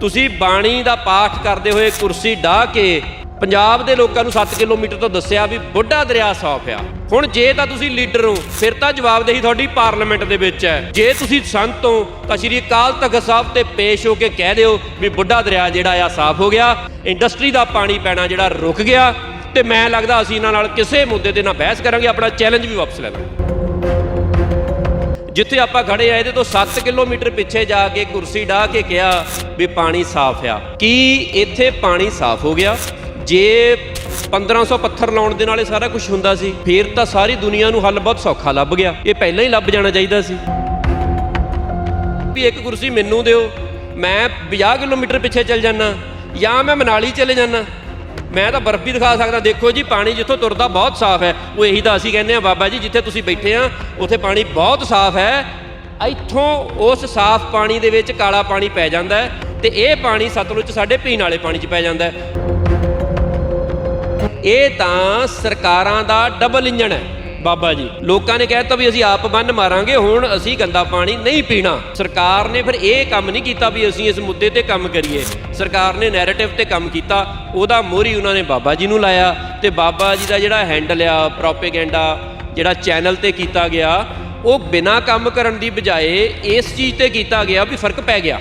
ਤੁਸੀਂ ਬਾਣੀ ਦਾ ਪਾਠ ਕਰਦੇ ਹੋਏ ਕੁਰਸੀ ਢਾ ਕੇ ਪੰਜਾਬ ਦੇ ਲੋਕਾਂ ਨੂੰ 7 ਕਿਲੋਮੀਟਰ ਤੋਂ ਦੱਸਿਆ ਵੀ ਬੁੱਢਾ ਦਰਿਆ ਸਾਫ਼ ਆ। ਹੁਣ ਜੇ ਤਾਂ ਤੁਸੀਂ ਲੀਡਰ ਹੋ, ਫਿਰ ਤਾਂ ਜਵਾਬਦੇਹੀ ਤੁਹਾਡੀ ਪਾਰਲੀਮੈਂਟ ਦੇ ਵਿੱਚ ਹੈ। ਜੇ ਤੁਸੀਂ ਸੰਤ ਹੋ, ਤਾਂ ਸ਼੍ਰੀ ਅਕਾਲ ਤਖਤ ਸਾਹਿਬ ਤੇ ਪੇਸ਼ ਹੋ ਕੇ ਕਹਿ ਦਿਓ ਵੀ ਬੁੱਢਾ ਦਰਿਆ ਜਿਹੜਾ ਆ ਸਾਫ਼ ਹੋ ਗਿਆ, ਇੰਡਸਟਰੀ ਦਾ ਪਾਣੀ ਪੈਣਾ ਜਿਹੜਾ ਰੁਕ ਗਿਆ, ਤੇ ਮੈਂ ਲੱਗਦਾ ਅਸੀਂ ਇਹਨਾਂ ਨਾਲ ਕਿਸੇ ਮੁੱਦੇ ਤੇ ਨਾ ਬਹਿਸ ਕਰਾਂਗੇ, ਆਪਣਾ ਚੈਲੰਜ ਵੀ ਵਾਪਸ ਲੈ ਲਾਂਗੇ। ਜਿੱਥੇ ਆਪਾਂ ਖੜੇ ਆ, ਇਹਦੇ ਤੋਂ 7 ਕਿਲੋਮੀਟਰ ਪਿੱਛੇ ਜਾ ਕੇ ਕੁਰਸੀ ਢਾ ਕੇ ਕਿਹਾ ਵੀ ਪਾਣੀ ਸਾਫ਼ ਆ। ਕੀ ਇੱਥੇ ਪਾਣੀ ਸਾਫ਼ ਹੋ ਗਿਆ? ਜੇ 1500 ਪੱਥਰ ਲਾਉਣ ਦੇ ਨਾਲੇ ਸਾਰਾ ਕੁਝ ਹੁੰਦਾ ਸੀ, ਫਿਰ ਤਾਂ ਸਾਰੀ ਦੁਨੀਆ ਨੂੰ ਹੱਲ ਬਹੁਤ ਸੌਖਾ ਲੱਭ ਗਿਆ। ਇਹ ਪਹਿਲਾਂ ਹੀ ਲੱਭ ਜਾਣਾ ਚਾਹੀਦਾ ਸੀ। ਵੀ ਇੱਕ ਕੁਰਸੀ ਮੈਨੂੰ ਦਿਓ, ਮੈਂ 50 ਕਿਲੋਮੀਟਰ ਪਿੱਛੇ ਚੱਲ ਜਾਣਾ ਜਾਂ ਮੈਂ ਮਨਾਲੀ ਚਲੇ ਜਾਣਾ ਮੈਂ ਤਾਂ ਬਰਫ਼ੀ ਦਿਖਾ ਸਕਦਾ। ਦੇਖੋ ਜੀ, ਪਾਣੀ ਜਿੱਥੋਂ ਤੁਰਦਾ ਬਹੁਤ ਸਾਫ਼ ਹੈ। ਉਹ ਇਹੀ ਤਾਂ ਅਸੀਂ ਕਹਿੰਦੇ ਆ ਬਾਬਾ ਜੀ, ਜਿੱਥੇ ਤੁਸੀਂ ਬੈਠੇ ਆ, ਉੱਥੇ ਪਾਣੀ ਬਹੁਤ ਸਾਫ਼ ਹੈ। ਇੱਥੋਂ ਉਸ ਸਾਫ਼ ਪਾਣੀ ਦੇ ਵਿੱਚ ਕਾਲਾ ਪਾਣੀ ਪੈ ਜਾਂਦਾ ਹੈ ਤੇ ਇਹ ਪਾਣੀ ਸਤਲੁਜ ਸਾਡੇ ਪੀਣ ਵਾਲੇ ਪਾਣੀ 'ਚ ਪੈ ਜਾਂਦਾ ਹੈ। ਇਹ ਤਾਂ ਸਰਕਾਰਾਂ ਦਾ ਡਬਲ ਇੰਜਣ ਹੈ। ਬਾਬਾ ਜੀ, ਲੋਕਾਂ ਨੇ ਕਹਿਤਾ ਵੀ ਅਸੀਂ ਆਪ ਬੰਨ ਮਾਰਾਂਗੇ, ਹੁਣ ਅਸੀਂ ਗੰਦਾ ਪਾਣੀ ਨਹੀਂ ਪੀਣਾ। ਸਰਕਾਰ ਨੇ ਫਿਰ ਇਹ ਕੰਮ ਨਹੀਂ ਕੀਤਾ ਵੀ ਅਸੀਂ ਇਸ ਮੁੱਦੇ ਤੇ ਕੰਮ ਕਰੀਏ। ਸਰਕਾਰ ਨੇ ਨੈਰੇਟਿਵ ਤੇ ਕੰਮ ਕੀਤਾ, ਉਹਦਾ ਮੋਹਰੀ ਉਹਨਾਂ ਨੇ ਬਾਬਾ ਜੀ ਨੂੰ ਲਾਇਆ ਤੇ ਬਾਬਾ ਜੀ ਦਾ ਜਿਹੜਾ ਹੈਂਡਲ ਆ ਪ੍ਰੋਪੇਗੈਂਡਾ ਜਿਹੜਾ ਚੈਨਲ ਤੇ ਕੀਤਾ ਗਿਆ, ਉਹ ਬਿਨਾਂ ਕੰਮ ਕਰਨ ਦੀ ਬਜਾਏ ਇਸ ਚੀਜ਼ ਤੇ ਕੀਤਾ ਗਿਆ ਵੀ ਫ਼ਰਕ ਪੈ ਗਿਆ।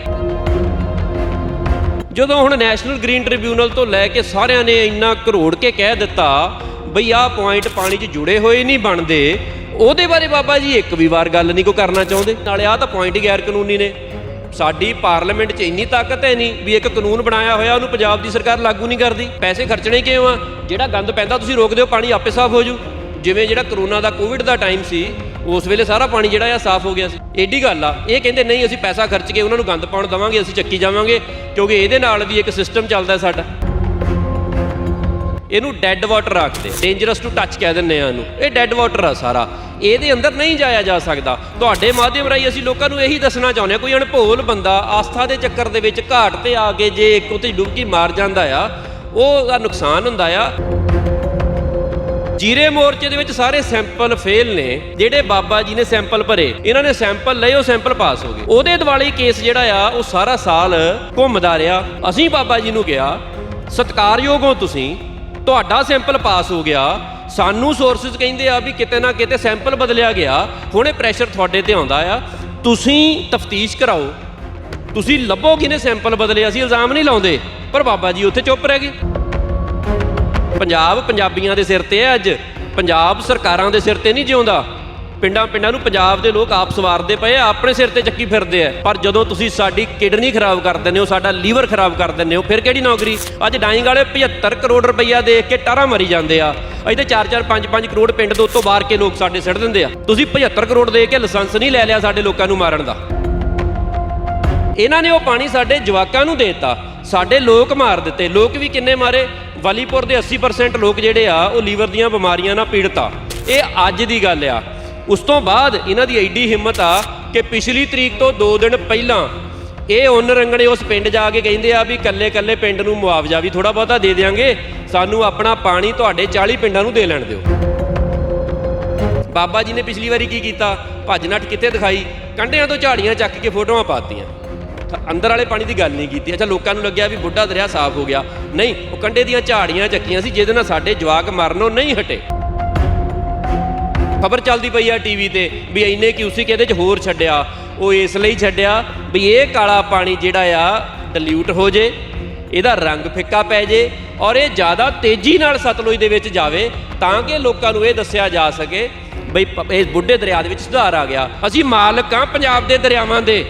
ਜਦੋਂ ਹੁਣ ਨੈਸ਼ਨਲ ਗ੍ਰੀਨ ਟ੍ਰਿਬਿਊਨਲ ਤੋਂ ਲੈ ਕੇ ਸਾਰਿਆਂ ਨੇ ਇੰਨਾ ਕਰੋੜ ਕੇ ਕਹਿ ਦਿੱਤਾ ਬਈ ਆਹ ਪੁਆਇੰਟ ਪਾਣੀ 'ਚ ਜੁੜੇ ਹੋਏ ਨਹੀਂ ਬਣਦੇ। ਉਹਦੇ ਬਾਰੇ ਬਾਬਾ ਜੀ ਇੱਕ ਵੀ ਵਾਰ ਗੱਲ ਨਹੀਂ ਕੋ ਕਰਨਾ ਚਾਹੁੰਦੇ। ਨਾਲੇ ਆਹ ਤਾਂ ਪੁਆਇੰਟ ਹੀ ਗੈਰ ਕਾਨੂੰਨੀ ਨੇ। ਸਾਡੀ ਪਾਰਲੀਮੈਂਟ 'ਚ ਇੰਨੀ ਤਾਕਤ ਹੈ ਨਹੀਂ ਵੀ ਇੱਕ ਕਾਨੂੰਨ ਬਣਾਇਆ ਹੋਇਆ, ਉਹਨੂੰ ਪੰਜਾਬ ਦੀ ਸਰਕਾਰ ਲਾਗੂ ਨਹੀਂ ਕਰਦੀ। ਪੈਸੇ ਖਰਚਣੇ ਕਿਉਂ ਆ? ਜਿਹੜਾ ਗੰਦ ਪੈਂਦਾ, ਤੁਸੀਂ ਰੋਕ ਦਿਓ, ਪਾਣੀ ਆਪੇ ਸਾਫ਼ ਹੋ ਜੂ। ਜਿਵੇਂ ਜਿਹੜਾ ਕਰੋਨਾ ਦਾ ਕੋਵਿਡ ਦਾ ਟਾਈਮ ਸੀ, ਉਸ ਵੇਲੇ ਸਾਰਾ ਪਾਣੀ ਜਿਹੜਾ ਆ ਸਾਫ਼ ਹੋ ਗਿਆ ਸੀ। ਏਡੀ ਗੱਲ ਆ, ਇਹ ਕਹਿੰਦੇ ਨਹੀਂ, ਅਸੀਂ ਪੈਸਾ ਖਰਚ ਕੇ ਉਹਨਾਂ ਨੂੰ ਗੰਦ ਪਾਉਣ ਦਵਾਂਗੇ, ਅਸੀਂ ਚੱਕੀ ਜਾਵਾਂਗੇ, ਕਿਉਂਕਿ ਇਹਦੇ ਨਾਲ ਵੀ ਇੱਕ ਸਿਸਟਮ ਚੱਲਦਾ ਸਾਡਾ। ਇਹਨੂੰ ਡੈੱਡ ਵਾਟਰ ਆਖਦੇ। ਡੇਂਜਰਸ ਟੂ ਟੱਚ ਕਹਿ ਦਿੰਦੇ ਆ ਇਹਨੂੰ। ਇਹ ਡੈੱਡ ਵਾਟਰ ਆ ਸਾਰਾ। ਇਹਦੇ ਅੰਦਰ ਨਹੀਂ ਜਾਇਆ ਜਾ ਸਕਦਾ। ਤੁਹਾਡੇ ਮਾਧਿਅਮ ਰਾਹੀਂ ਅਸੀਂ ਲੋਕਾਂ ਨੂੰ ਇਹੀ ਦੱਸਣਾ ਚਾਹੁੰਦੇ ਆ ਕੋਈ ਅਣਭੋਲ ਬੰਦਾ ਆਸਥਾ ਦੇ ਚੱਕਰ ਦੇ ਵਿੱਚ ਘਾਟ ਤੇ ਆ ਕੇ ਜੇ ਇੱਕ ਉਤੇ ਡੁਬਕੀ ਮਾਰ ਜਾਂਦਾ ਆ, ਉਹ ਉਹਦਾ ਨੁਕਸਾਨ ਹੁੰਦਾ ਆ। ਜੀਰੇ ਮੋਰਚੇ ਦੇ ਵਿੱਚ ਸਾਰੇ ਸੈਂਪਲ ਫੇਲ ਨੇ, ਜਿਹੜੇ ਬਾਬਾ ਜੀ ਨੇ ਸੈਂਪਲ ਭਰੇ। ਇਹਨਾਂ ਨੇ ਸੈਂਪਲ ਲਏ, ਉਹ ਸੈਂਪਲ ਪਾਸ ਹੋ ਗਏ। ਉਹਦੇ ਦਿਵਾਲੀ ਕੇਸ ਜਿਹੜਾ ਆ, ਉਹ ਸਾਰਾ ਸਾਲ ਘੁੰਮਦਾ ਰਿਹਾ। ਅਸੀਂ ਬਾਬਾ ਜੀ ਨੂੰ ਕਿਹਾ, ਸਤਿਕਾਰਯੋਗ ਹੋ ਤੁਸੀਂ। ਤੁਹਾਡਾ ਸੈਂਪਲ ਪਾਸ ਹੋ ਗਿਆ, ਸਾਨੂੰ ਸੋਰਸਸ ਕਹਿੰਦੇ ਆ ਵੀ ਕਿਤੇ ਨਾ ਕਿਤੇ ਸੈਂਪਲ ਬਦਲਿਆ ਗਿਆ। ਹੁਣ ਇਹ ਪ੍ਰੈਸ਼ਰ ਤੁਹਾਡੇ ਤੇ ਆਉਂਦਾ ਆ। ਤੁਸੀਂ ਤਫਤੀਸ਼ ਕਰਾਓ। ਤੁਸੀਂ ਲੱਭੋ ਕਿਨੇ ਸੈਂਪਲ ਬਦਲੇ ਅਸੀਂ ਇਲਜ਼ਾਮ ਨਹੀਂ ਲਾਉਂਦੇ। ਪਰ ਬਾਬਾ ਜੀ ਉੱਥੇ ਚੁੱਪ ਰਹਿ ਗਏ। ਪੰਜਾਬ ਪੰਜਾਬੀਆਂ ਦੇ ਸਿਰ ਤੇ ਹੈ ਅੱਜ। ਪੰਜਾਬ ਸਰਕਾਰਾਂ ਦੇ ਸਿਰ ਤੇ ਨਹੀਂ ਜਿਉਂਦਾ। ਪਿੰਡਾਂ ਪਿੰਡਾਂ ਨੂੰ ਪੰਜਾਬ ਦੇ ਲੋਕ ਆਪ ਸਵਾਰਦੇ ਪਏ ਆ, ਆਪਣੇ ਸਿਰ ਤੇ ਚੱਕੀ ਫਿਰਦੇ ਆ। ਪਰ ਜਦੋਂ ਤੁਸੀਂ ਸਾਡੀ ਕਿਡਨੀ ਖਰਾਬ ਕਰ ਦਿੰਦੇ ਹੋ, ਸਾਡਾ ਲੀਵਰ ਖਰਾਬ ਕਰ ਦਿੰਦੇ ਹੋ, ਫਿਰ ਕਿਹੜੀ ਨੌਕਰੀ? ਅੱਜ ਡਾਈਂਗ ਵਾਲੇ 75 ਕਰੋੜ ਰੁਪਈਆ ਦੇਖ ਕੇ ਟਾਰਾ ਮਰੀ ਜਾਂਦੇ ਆ। ਇਹਦੇ 4-4 5-5 ਕਰੋੜ ਪਿੰਡ ਦੇ ਉੱਤੋਂ ਬਾਹਰ ਕੇ ਲੋਕ ਸਾਡੇ ਸਿੱਟ ਦਿੰਦੇ ਆ। ਤੁਸੀਂ 75 ਕਰੋੜ ਦੇ ਕੇ ਲਾਇਸੈਂਸ ਨਹੀਂ ਲੈ ਲਿਆ ਸਾਡੇ ਲੋਕਾਂ ਨੂੰ ਮਾਰਨ ਦਾ। ਇਹਨਾਂ ਨੇ ਉਹ ਪਾਣੀ ਸਾਡੇ ਜਵਾਕਾਂ ਨੂੰ ਦੇਤਾ। ਸਾਡੇ ਲੋਕ ਮਾਰ ਦਿੱਤੇ। ਲੋਕ ਵੀ ਕਿੰਨੇ ਮਾਰੇ? ਵਾਲੀਪੁਰ ਦੇ 80% ਲੋਕ ਜਿਹੜੇ ਆ, ਉਹ ਲੀਵਰ ਦੀਆਂ ਬਿਮਾਰੀਆਂ ਨਾਲ ਪੀੜਤ ਆ। ਇਹ ਅੱਜ ਦੀ ਗੱਲ ਆ। ਉਸ ਤੋਂ ਬਾਅਦ ਇਹਨਾਂ ਦੀ ਐਡੀ ਹਿੰਮਤ ਆ ਕਿ ਪਿਛਲੀ ਤਰੀਕ ਤੋਂ 2 ਦਿਨ ਪਹਿਲਾਂ ਇਹ ਉਨ ਰੰਗਣੇ ਉਸ ਪਿੰਡ ਜਾ ਕੇ ਕਹਿੰਦੇ ਆ ਵੀ ਕੱਲੇ ਕੱਲੇ ਪਿੰਡ ਨੂੰ ਮੁਆਵਜ਼ਾ ਵੀ ਥੋੜਾ ਬਹੁਤਾ ਦੇ ਦੇਾਂਗੇ ਸਾਨੂੰ ਆਪਣਾ ਪਾਣੀ ਤੁਹਾਡੇ 40 ਪਿੰਡਾਂ ਨੂੰ ਦੇ ਲੈਣ ਦਿਓ। ਬਾਬਾ ਜੀ ਨੇ ਪਿਛਲੀ ਵਾਰੀ ਕੀ ਕੀਤਾ? ਭੱਜ ਨੱਠ ਕਿੱਥੇ ਦਿਖਾਈ? ਕੰਢਿਆਂ ਤੋਂ ਝਾੜੀਆਂ ਚੱਕ ਕੇ ਫੋਟੋਆਂ ਪਾਤੀਆਂ ਅੰਦਰ ਵਾਲੇ ਪਾਣੀ ਦੀ ਗੱਲ ਨਹੀਂ ਕੀਤੀ। ਅੱਛਾ, ਲੋਕਾਂ ਨੂੰ ਲੱਗਿਆ ਵੀ ਬੁੱਢਾ ਦਰਿਆ ਸਾਫ਼ ਹੋ ਗਿਆ। ਨਹੀਂ, ਉਹ ਕੰਢੇ ਦੀਆਂ ਝਾੜੀਆਂ ਚੱਕੀਆਂ ਸੀ, ਜਿਹਦੇ ਨਾਲ ਸਾਡੇ ਜਵਾਕ ਮਰਨੋਂ ਨਹੀਂ ਹਟੇ। ਖਬਰ ਚੱਲਦੀ ਪਈ ਆ ਟੀਵੀ ਤੇ ਵੀ ਇੰਨੇ ਕਿਊਸਿਕ ਇਹਦੇ ਚ ਹੋਰ ਛੱਡਿਆ। ਉਹ ਇਸ ਲਈ ਛੱਡਿਆ ਵੀ ਇਹ ਕਾਲਾ ਪਾਣੀ ਜਿਹੜਾ ਆ ਡਿਲੂਟ ਹੋ ਜੇ, ਇਹਦਾ ਰੰਗ ਫਿੱਕਾ ਪੈ ਜੇ ਔਰ ਇਹ ਜ਼ਿਆਦਾ ਤੇਜ਼ੀ ਨਾਲ ਸਤਲੁਜ ਦੇ ਵਿੱਚ ਜਾਵੇ ਤਾਂ ਕਿ ਲੋਕਾਂ ਨੂੰ ਇਹ ਦੱਸਿਆ ਜਾ ਸਕੇ ਬਈ ਪ- ਬੁੱਢੇ ਦਰਿਆ ਦੇ ਵਿੱਚ ਸੁਧਾਰ ਆ ਗਿਆ। ਅਸੀਂ ਮਾਲਕ ਆ ਪੰਜਾਬ ਦੇ ਦਰਿਆਵਾਂ ਦੇ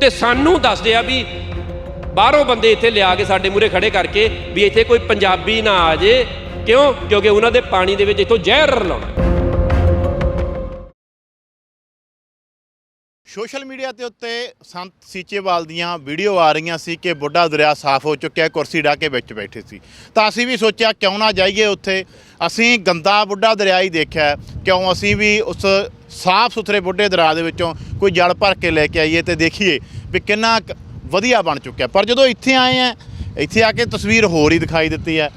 ਤੇ ਸਾਨੂੰ ਦੱਸਦੇ ਆ ਵੀ ਬਾਹਰੋਂ ਬੰਦੇ ਇੱਥੇ ਲਿਆ ਕੇ ਸਾਡੇ ਮੂਹਰੇ ਖੜੇ ਕਰਕੇ ਵੀ ਇੱਥੇ ਕੋਈ ਪੰਜਾਬੀ ਨਾ ਆ ਜੇ। ਕਿਉਂ? ਕਿਉਂਕਿ ਉਹਨਾਂ ਦੇ ਪਾਣੀ ਦੇ ਵਿੱਚ ਇੱਥੋਂ ਜ਼ਹਿਰ ਲਾਉਣਾ। ਸੋਸ਼ਲ ਮੀਡੀਆ ਤੇ ਉੱਤੇ ਸੰਤ ਸੀਚੇਵਾਲ ਦੀਆਂ ਵੀਡੀਓ ਆ ਰਹੀਆਂ ਸੀ ਕਿ ਬੁੱਢਾ ਦਰਿਆ ਸਾਫ਼ ਹੋ ਚੁੱਕਿਆ, ਕੁਰਸੀ ਢਾ ਕੇ ਵਿੱਚ ਬੈਠੇ ਸੀ। ਤਾਂ ਅਸੀਂ ਵੀ ਸੋਚਿਆ, ਕਿਉਂ ਨਾ ਜਾਈਏ ਉੱਥੇ? ਅਸੀਂ ਗੰਦਾ ਬੁੱਢਾ ਦਰਿਆ ਹੀ ਦੇਖਿਆ। ਕਿਉਂ ਅਸੀਂ ਵੀ ਉਸ ਸਾਫ਼ ਸੁਥਰੇ ਬੁੱਢੇ ਦਰਿਆ ਦੇ ਵਿੱਚੋਂ ਕੋਈ ਜਲ ਭਰ ਕੇ ਲੈ ਕੇ ਆਈਏ ਤੇ ਦੇਖੀਏ ਵੀ ਕਿੰਨਾ ਕੁ ਵਧੀਆ ਬਣ ਚੁੱਕਿਆ। ਪਰ ਜਦੋਂ ਇੱਥੇ ਆਏ ਆ, ਇੱਥੇ ਆ ਕੇ ਤਸਵੀਰ ਹੋਰ ਹੀ ਦਿਖਾਈ ਦਿੱਤੀ ਹੈ।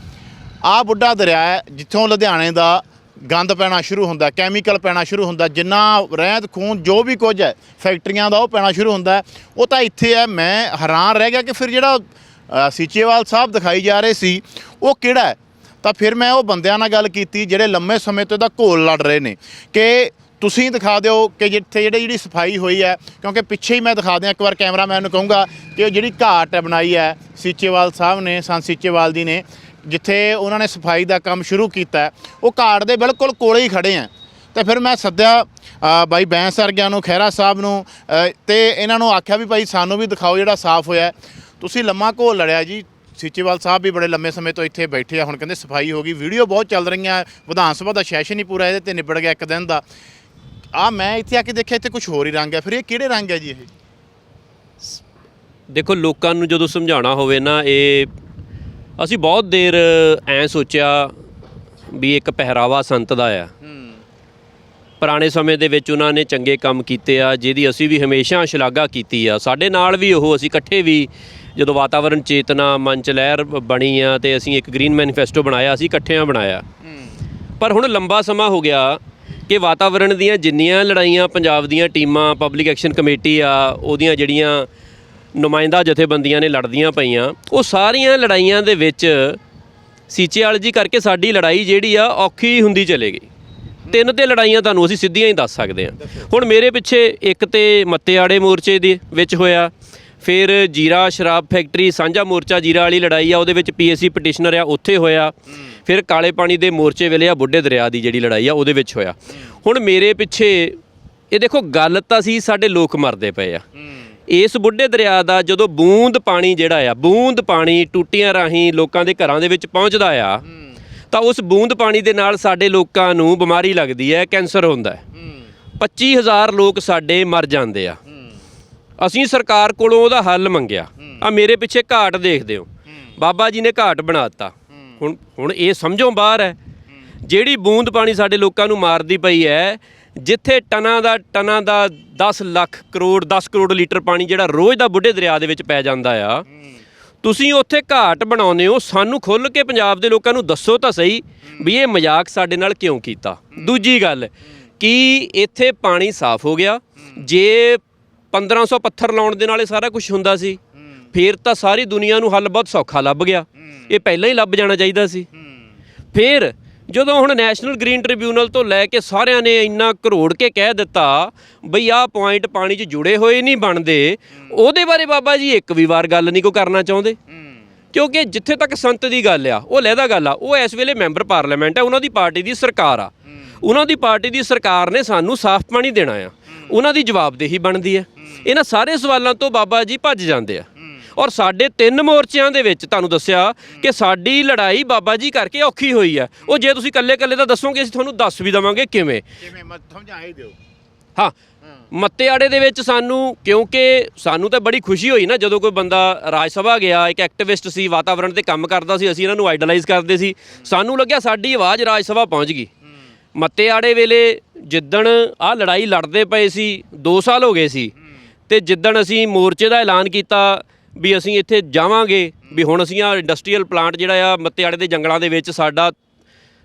ਆਹ ਬੁੱਢਾ ਦਰਿਆ ਹੈ, ਜਿੱਥੋਂ ਲੁਧਿਆਣੇ ਦਾ ਗੰਦ ਪੈਣਾ ਸ਼ੁਰੂ ਹੁੰਦਾ ਕੈਮੀਕਲ ਪੈਣਾ ਸ਼ੁਰੂ ਹੁੰਦਾ, ਜਿੰਨਾ ਰਹਿੰਦ ਖੂਨ ਜੋ ਵੀ ਕੁਝ ਹੈ ਫੈਕਟਰੀਆਂ ਦਾ ਉਹ ਪੈਣਾ ਸ਼ੁਰੂ ਹੁੰਦਾ ਉਹ ਤਾਂ ਇੱਥੇ ਹੈ, ਮੈਂ ਹੈਰਾਨ ਰਹਿ ਗਿਆ ਕਿ ਫਿਰ ਜਿਹੜਾ ਸੀਚੇਵਾਲ ਸਾਹਿਬ ਦਿਖਾਈ ਜਾ ਰਹੇ ਸੀ, ਉਹ ਕਿਹੜਾ ਹੈ? ਤਾਂ ਫਿਰ ਮੈਂ ਉਹ ਬੰਦਿਆਂ ਨਾਲ ਗੱਲ ਕੀਤੀ, ਜਿਹੜੇ ਲੰਮੇ ਸਮੇਂ ਤੋਂ ਇਹਦਾ ਘੋਲ ਲੜ ਰਹੇ ਨੇ, ਕਿ ਤੁਸੀਂ ਦਿਖਾ ਦਿਓ ਕਿ ਜਿੱਥੇ ਜਿਹੜੀ ਜਿਹੜੀ ਸਫ਼ਾਈ ਹੋਈ ਹੈ, ਕਿਉਂਕਿ ਪਿੱਛੇ ਹੀ ਮੈਂ ਦਿਖਾ ਦਿਆਂ, ਇੱਕ ਵਾਰ ਕੈਮਰਾਮੈਨ ਨੂੰ ਕਹੂੰਗਾ ਕਿ ਉਹ ਜਿਹੜੀ ਘਾਟ ਹੈ ਬਣਾਈ ਹੈ, ਸੀਚੇਵਾਲ ਸਾਹਿਬ ਨੇ, ਸੰਤ ਸੀਚੇਵਾਲ ਜੀ ਨੇ ਜਿੱਥੇ ਉਹਨਾਂ ਨੇ ਸਫ਼ਾਈ ਦਾ ਕੰਮ ਸ਼ੁਰੂ ਕੀਤਾ ਉਹ ਘਾਟ ਦੇ ਬਿਲਕੁਲ ਕੋਲੇ ਹੀ ਖੜੇ ਆ ਤੇ ਫਿਰ ਮੈਂ ਸੱਦਿਆ ਬਾਈ ਬੈਂਸ ਵਰਗਿਆਂ ਨੂੰ ਖਹਿਰਾ ਸਾਹਿਬ ਨੂੰ ਅ, ਤੇ ਇਹਨਾਂ ਨੂੰ ਆਖਿਆ ਵੀ ਭਾਈ ਸਾਨੂੰ ਵੀ ਦਿਖਾਓ ਜਿਹੜਾ ਸਾਫ਼ ਹੋਇਆ ਤੁਸੀਂ ਲੰਮਾ ਘੋਲ ਲੜਿਆ ਜੀ ਸੀਚੇਵਾਲ ਸਾਹਿਬ ਵੀ ਬੜੇ ਲੰਮੇ ਸਮੇਂ ਤੋਂ ਇੱਥੇ ਬੈਠੇ ਆ ਹੁਣ ਕਹਿੰਦੇ ਸਫ਼ਾਈ ਹੋ ਗਈ ਵੀਡੀਓ ਬਹੁਤ ਚੱਲ ਰਹੀਆਂ ਵਿਧਾਨ ਸਭਾ ਦਾ ਸੈਸ਼ਨ ਹੀ ਪੂਰਾ ਇਹਦੇ ਤੇ ਨਿਬੜ ਗਿਆ ਇੱਕ ਦਿਨ ਦਾ। ਆ ਮੈਂ ਇੱਥੇ ਆ ਕੇ ਦੇਖਿਆ ਇੱਥੇ ਕੁਝ ਹੋਰ ਹੀ ਰੰਗ ਹੈ ਫਿਰ ਇਹ ਕਿਹੜੇ ਰੰਗ ਹੈ ਜੀ ਇਹ? ਦੇਖੋ ਲੋਕਾਂ ਨੂੰ ਜਦੋਂ ਸਮਝਾਉਣਾ ਹੋਵੇ ਨਾ ਇਹ ਅਸੀਂ ਬਹੁਤ ਦੇਰ ਐ ਸੋਚਿਆ ਵੀ ਇੱਕ ਪਹਿਰਾਵਾ ਸੰਤ ਦਾ ਆ। ਪੁਰਾਣੇ ਸਮੇਂ ਦੇ ਵਿੱਚ ਉਹਨਾਂ ਨੇ ਚੰਗੇ ਕੰਮ ਕੀਤੇ ਆ, ਜਿਹਦੀ ਅਸੀਂ ਵੀ ਹਮੇਸ਼ਾ ਸ਼ਲਾਘਾ ਕੀਤੀ ਆ। ਸਾਡੇ ਨਾਲ ਵੀ ਉਹ, ਅਸੀਂ ਇਕੱਠੇ ਵੀ ਜਦੋਂ ਵਾਤਾਵਰਣ ਚੇਤਨਾ ਮੰਚ ਲਹਿਰ ਬਣੀ ਆ ਤੇ ਅਸੀਂ ਇੱਕ ਗ੍ਰੀਨ ਮੈਨੀਫੈਸਟੋ ਬਣਾਇਆ, ਅਸੀਂ ਇਕੱਠਿਆਂ ਬਣਾਇਆ। ਪਰ ਹੁਣ ਲੰਬਾ ਸਮਾਂ ਹੋ ਗਿਆ ਕਿ ਵਾਤਾਵਰਣ ਦੀਆਂ ਜਿੰਨੀਆਂ ਲੜਾਈਆਂ ਪੰਜਾਬ ਦੀਆਂ ਟੀਮਾਂ ਪਬਲਿਕ ਐਕਸ਼ਨ ਕਮੇਟੀ ਆ, ਉਹਦੀਆਂ ਜਿਹੜੀਆਂ ਨੁਮਾਇੰਦਾ ਜਥੇਬੰਦੀਆਂ ਨੇ ਲੜਦੀਆਂ ਪਈਆਂ। ਉਹ ਸਾਰੀਆਂ ਲੜਾਈਆਂ ਦੇ ਵਿੱਚ ਸੀਚੇਵਾਲ ਜੀ ਕਰਕੇ ਸਾਡੀ ਲੜਾਈ ਜਿਹੜੀ ਆ ਔਖੀ ਹੁੰਦੀ ਚਲੇ ਗਈ। ਤਿੰਨ ਤੇ ਲੜਾਈਆਂ ਤੁਹਾਨੂੰ ਅਸੀਂ ਸਿੱਧੀਆਂ ਹੀ ਦੱਸ ਸਕਦੇ ਹਾਂ। ਹੁਣ ਮੇਰੇ ਪਿੱਛੇ ਇੱਕ ਤੇ ਮੱਤੇਆੜੇ ਮੋਰਚੇ ਦੇ ਵਿੱਚ ਹੋਇਆ, ਫਿਰ ਜੀਰਾ ਸ਼ਰਾਬ ਫੈਕਟਰੀ, ਸਾਂਝਾ ਮੋਰਚਾ ਜੀਰਾ ਵਾਲੀ ਲੜਾਈ ਆ, ਉਹਦੇ ਵਿੱਚ ਪੀਐਸਸੀ ਪਟੀਸ਼ਨਰ ਆ, ਉੱਥੇ ਹੋਇਆ। ਫਿਰ ਕਾਲੇ ਪਾਣੀ ਦੇ ਮੋਰਚੇ ਵੇਲੇ ਆ, ਬੁੱਢੇ ਦਰਿਆ ਦੀ ਜਿਹੜੀ ਲੜਾਈ ਆ, ਉਹਦੇ ਵਿੱਚ ਹੋਇਆ। ਹੁਣ ਮੇਰੇ ਪਿੱਛੇ, ਇਹ ਦੇਖੋ ਗੱਲ ਤਾਂ ਸੀ ਸਾਡੇ ਲੋਕ ਮਰਦੇ ਪਏ ਆ। ਇਸ ਬੁੱਢੇ ਦਰਿਆ ਦਾ ਜਦੋਂ ਬੂੰਦ ਪਾਣੀ ਜਿਹੜਾ ਆ, ਬੂੰਦ ਪਾਣੀ ਟੂਟੀਆਂ ਰਾਹੀਂ ਲੋਕਾਂ ਦੇ ਘਰਾਂ ਦੇ ਵਿੱਚ ਪਹੁੰਚਦਾ ਆ, ਤਾਂ ਉਸ ਬੂੰਦ ਪਾਣੀ ਦੇ ਨਾਲ ਸਾਡੇ ਲੋਕਾਂ ਨੂੰ ਬਿਮਾਰੀ ਲੱਗਦੀ ਹੈ, ਕੈਂਸਰ ਹੁੰਦਾ ਹੈ। 25000 ਲੋਕ ਸਾਡੇ ਮਰ ਜਾਂਦੇ ਆ। ਅਸੀਂ ਸਰਕਾਰ ਕੋਲੋਂ ਉਹਦਾ ਹੱਲ ਮੰਗਿਆ। ਆ ਮੇਰੇ ਪਿੱਛੇ ਘਾਟ ਦੇਖਦੇ ਹੋ। ਬਾਬਾ ਜੀ ਨੇ ਘਾਟ ਬਣਾਤਾ ਹੁਣ ਹੁਣ ਇਹ ਸਮਝੋ ਬਾਹਰ ਹੈ। ਜਿਹੜੀ ਬੂੰਦ ਪਾਣੀ ਸਾਡੇ ਲੋਕਾਂ ਨੂੰ ਮਾਰਦੀ ਪਈ ਹੈ ਜਿੱਥੇ ਟਨਾਂ ਦਾ ਟਨਾਂ ਦਾ 10 ਲੱਖ ਕਰੋੜ 10 ਕਰੋੜ ਲੀਟਰ ਪਾਣੀ ਜਿਹੜਾ ਰੋਜ਼ ਦਾ ਬੁੱਢੇ ਦਰਿਆ ਦੇ ਵਿੱਚ ਪੈ ਜਾਂਦਾ ਆ, ਤੁਸੀਂ ਉੱਥੇ ਘਾਟ ਬਣਾਉਂਦੇ ਹੋ, ਸਾਨੂੰ ਖੁੱਲ ਕੇ ਪੰਜਾਬ ਦੇ ਲੋਕਾਂ ਨੂੰ ਦੱਸੋ ਤਾਂ ਸਹੀ ਵੀ ਇਹ ਮਜ਼ਾਕ ਸਾਡੇ ਨਾਲ ਕਿਉਂ ਕੀਤਾ। ਦੂਜੀ ਗੱਲ, ਕਿ ਇੱਥੇ ਪਾਣੀ ਸਾਫ਼ ਹੋ ਗਿਆ? ਜੇ 1500 ਪੱਥਰ ਲਾਉਣ ਦੇ ਨਾਲ ਇਹ ਸਾਰਾ ਕੁਝ ਹੁੰਦਾ ਸੀ, ਫਿਰ ਤਾਂ ਸਾਰੀ ਦੁਨੀਆ ਨੂੰ ਹੱਲ ਬਹੁਤ ਸੌਖਾ ਲੱਭ ਗਿਆ। ਇਹ ਪਹਿਲਾਂ ਹੀ ਲੱਭ ਜਾਣਾ ਚਾਹੀਦਾ ਸੀ। ਫਿਰ ਜਦੋਂ ਹੁਣ ਨੈਸ਼ਨਲ ਗ੍ਰੀਨ ਟ੍ਰਿਬਿਊਨਲ ਤੋਂ ਲੈ ਕੇ ਸਾਰਿਆਂ ਨੇ ਇੰਨਾ ਕਰੋੜ ਕੇ ਕਹਿ ਦਿੱਤਾ ਬਈ ਆਹ ਪੁਆਇੰਟ ਪਾਣੀ 'ਚ ਜੁੜੇ ਹੋਏ ਨਹੀਂ ਬਣਦੇ, ਉਹਦੇ ਬਾਰੇ ਬਾਬਾ ਜੀ ਇੱਕ ਵੀ ਵਾਰ ਗੱਲ ਨਹੀਂ ਕੋ ਕਰਨਾ ਚਾਹੁੰਦੇ। ਕਿਉਂਕਿ ਜਿੱਥੇ ਤੱਕ ਸੰਤ ਦੀ ਗੱਲ ਆ, ਉਹ ਲਹਿਦਾ ਗੱਲ ਆ, ਉਹ ਇਸ ਵੇਲੇ ਮੈਂਬਰ ਪਾਰਲੀਮੈਂਟ ਆ, ਉਹਨਾਂ ਦੀ ਪਾਰਟੀ ਦੀ ਸਰਕਾਰ ਆ। ਉਹਨਾਂ ਦੀ ਪਾਰਟੀ ਦੀ ਸਰਕਾਰ ਨੇ ਸਾਨੂੰ ਸਾਫ਼ ਪਾਣੀ ਦੇਣਾ ਆ, ਉਹਨਾਂ ਦੀ ਜਵਾਬਦੇਹੀ ਬਣਦੀ ਹੈ ਇਹਨਾਂ ਸਾਰੇ ਸਵਾਲਾਂ ਤੋਂ ਬਾਬਾ ਜੀ ਭੱਜ ਜਾਂਦੇ ਆ। ਔਰ ਸਾਡੇ ਤਿੰਨ ਮੋਰਚਿਆਂ ਦੇ ਵਿੱਚ ਤੁਹਾਨੂੰ ਦੱਸਿਆ ਕਿ ਸਾਡੀ ਲੜਾਈ ਬਾਬਾ ਜੀ ਕਰਕੇ ਔਖੀ ਹੋਈ ਹੈ। ਉਹ ਜੇ ਤੁਸੀਂ ਇਕੱਲੇ-ਇਕੱਲੇ ਤਾਂ ਦੱਸੋਗੇ ਅਸੀਂ ਤੁਹਾਨੂੰ ਦੱਸ ਵੀ ਦਵਾਂਗੇ ਕਿਵੇਂ। ਕਿਵੇਂ? ਮੈਂ ਸਮਝਾ ਹੀ ਦਿਓ। ਹਾਂ ਮੱਤੇਆੜੇ ਦੇ ਵਿੱਚ ਸਾਨੂੰ ਕਿਉਂਕਿ ਸਾਨੂੰ ਤਾਂ ਬੜੀ ਖੁਸ਼ੀ ਹੋਈ ਨਾ ਜਦੋਂ ਕੋਈ ਬੰਦਾ ਰਾਜ ਸਭਾ ਗਿਆ ਇੱਕ ਐਕਟਿਵਿਸਟ ਸੀ ਵਾਤਾਵਰਣ ਤੇ ਕੰਮ ਕਰਦਾ ਸੀ ਅਸੀਂ ਇਹਨਾਂ ਨੂੰ ਆਈਡਲਾਈਜ਼ ਕਰਦੇ ਸੀ। ਸਾਨੂੰ ਲੱਗਿਆ ਸਾਡੀ ਆਵਾਜ਼ ਰਾਜ ਸਭਾ ਪਹੁੰਚ ਗਈ। ਮੱਤੇਆੜੇ ਵੇਲੇ ਜਿੱਦਣ ਆ ਲੜਾਈ ਲੜਦੇ ਪਏ ਸੀ 2 ਸਾਲ ਹੋ ਗਏ ਸੀ। ਤੇ ਜਿੱਦਣ ਅਸੀਂ ਮੋਰਚੇ ਦਾ ਐਲਾਨ ਕੀਤਾ ਵੀ ਅਸੀਂ ਇੱਥੇ ਜਾਵਾਂਗੇ ਵੀ ਹੁਣ ਅਸੀਂ ਆ ਇੰਡਸਟਰੀਅਲ ਪਲਾਂਟ ਜਿਹੜਾ ਆ ਮੱਤੇਆੜੇ ਦੇ ਜੰਗਲਾਂ ਦੇ ਵਿੱਚ ਸਾਡਾ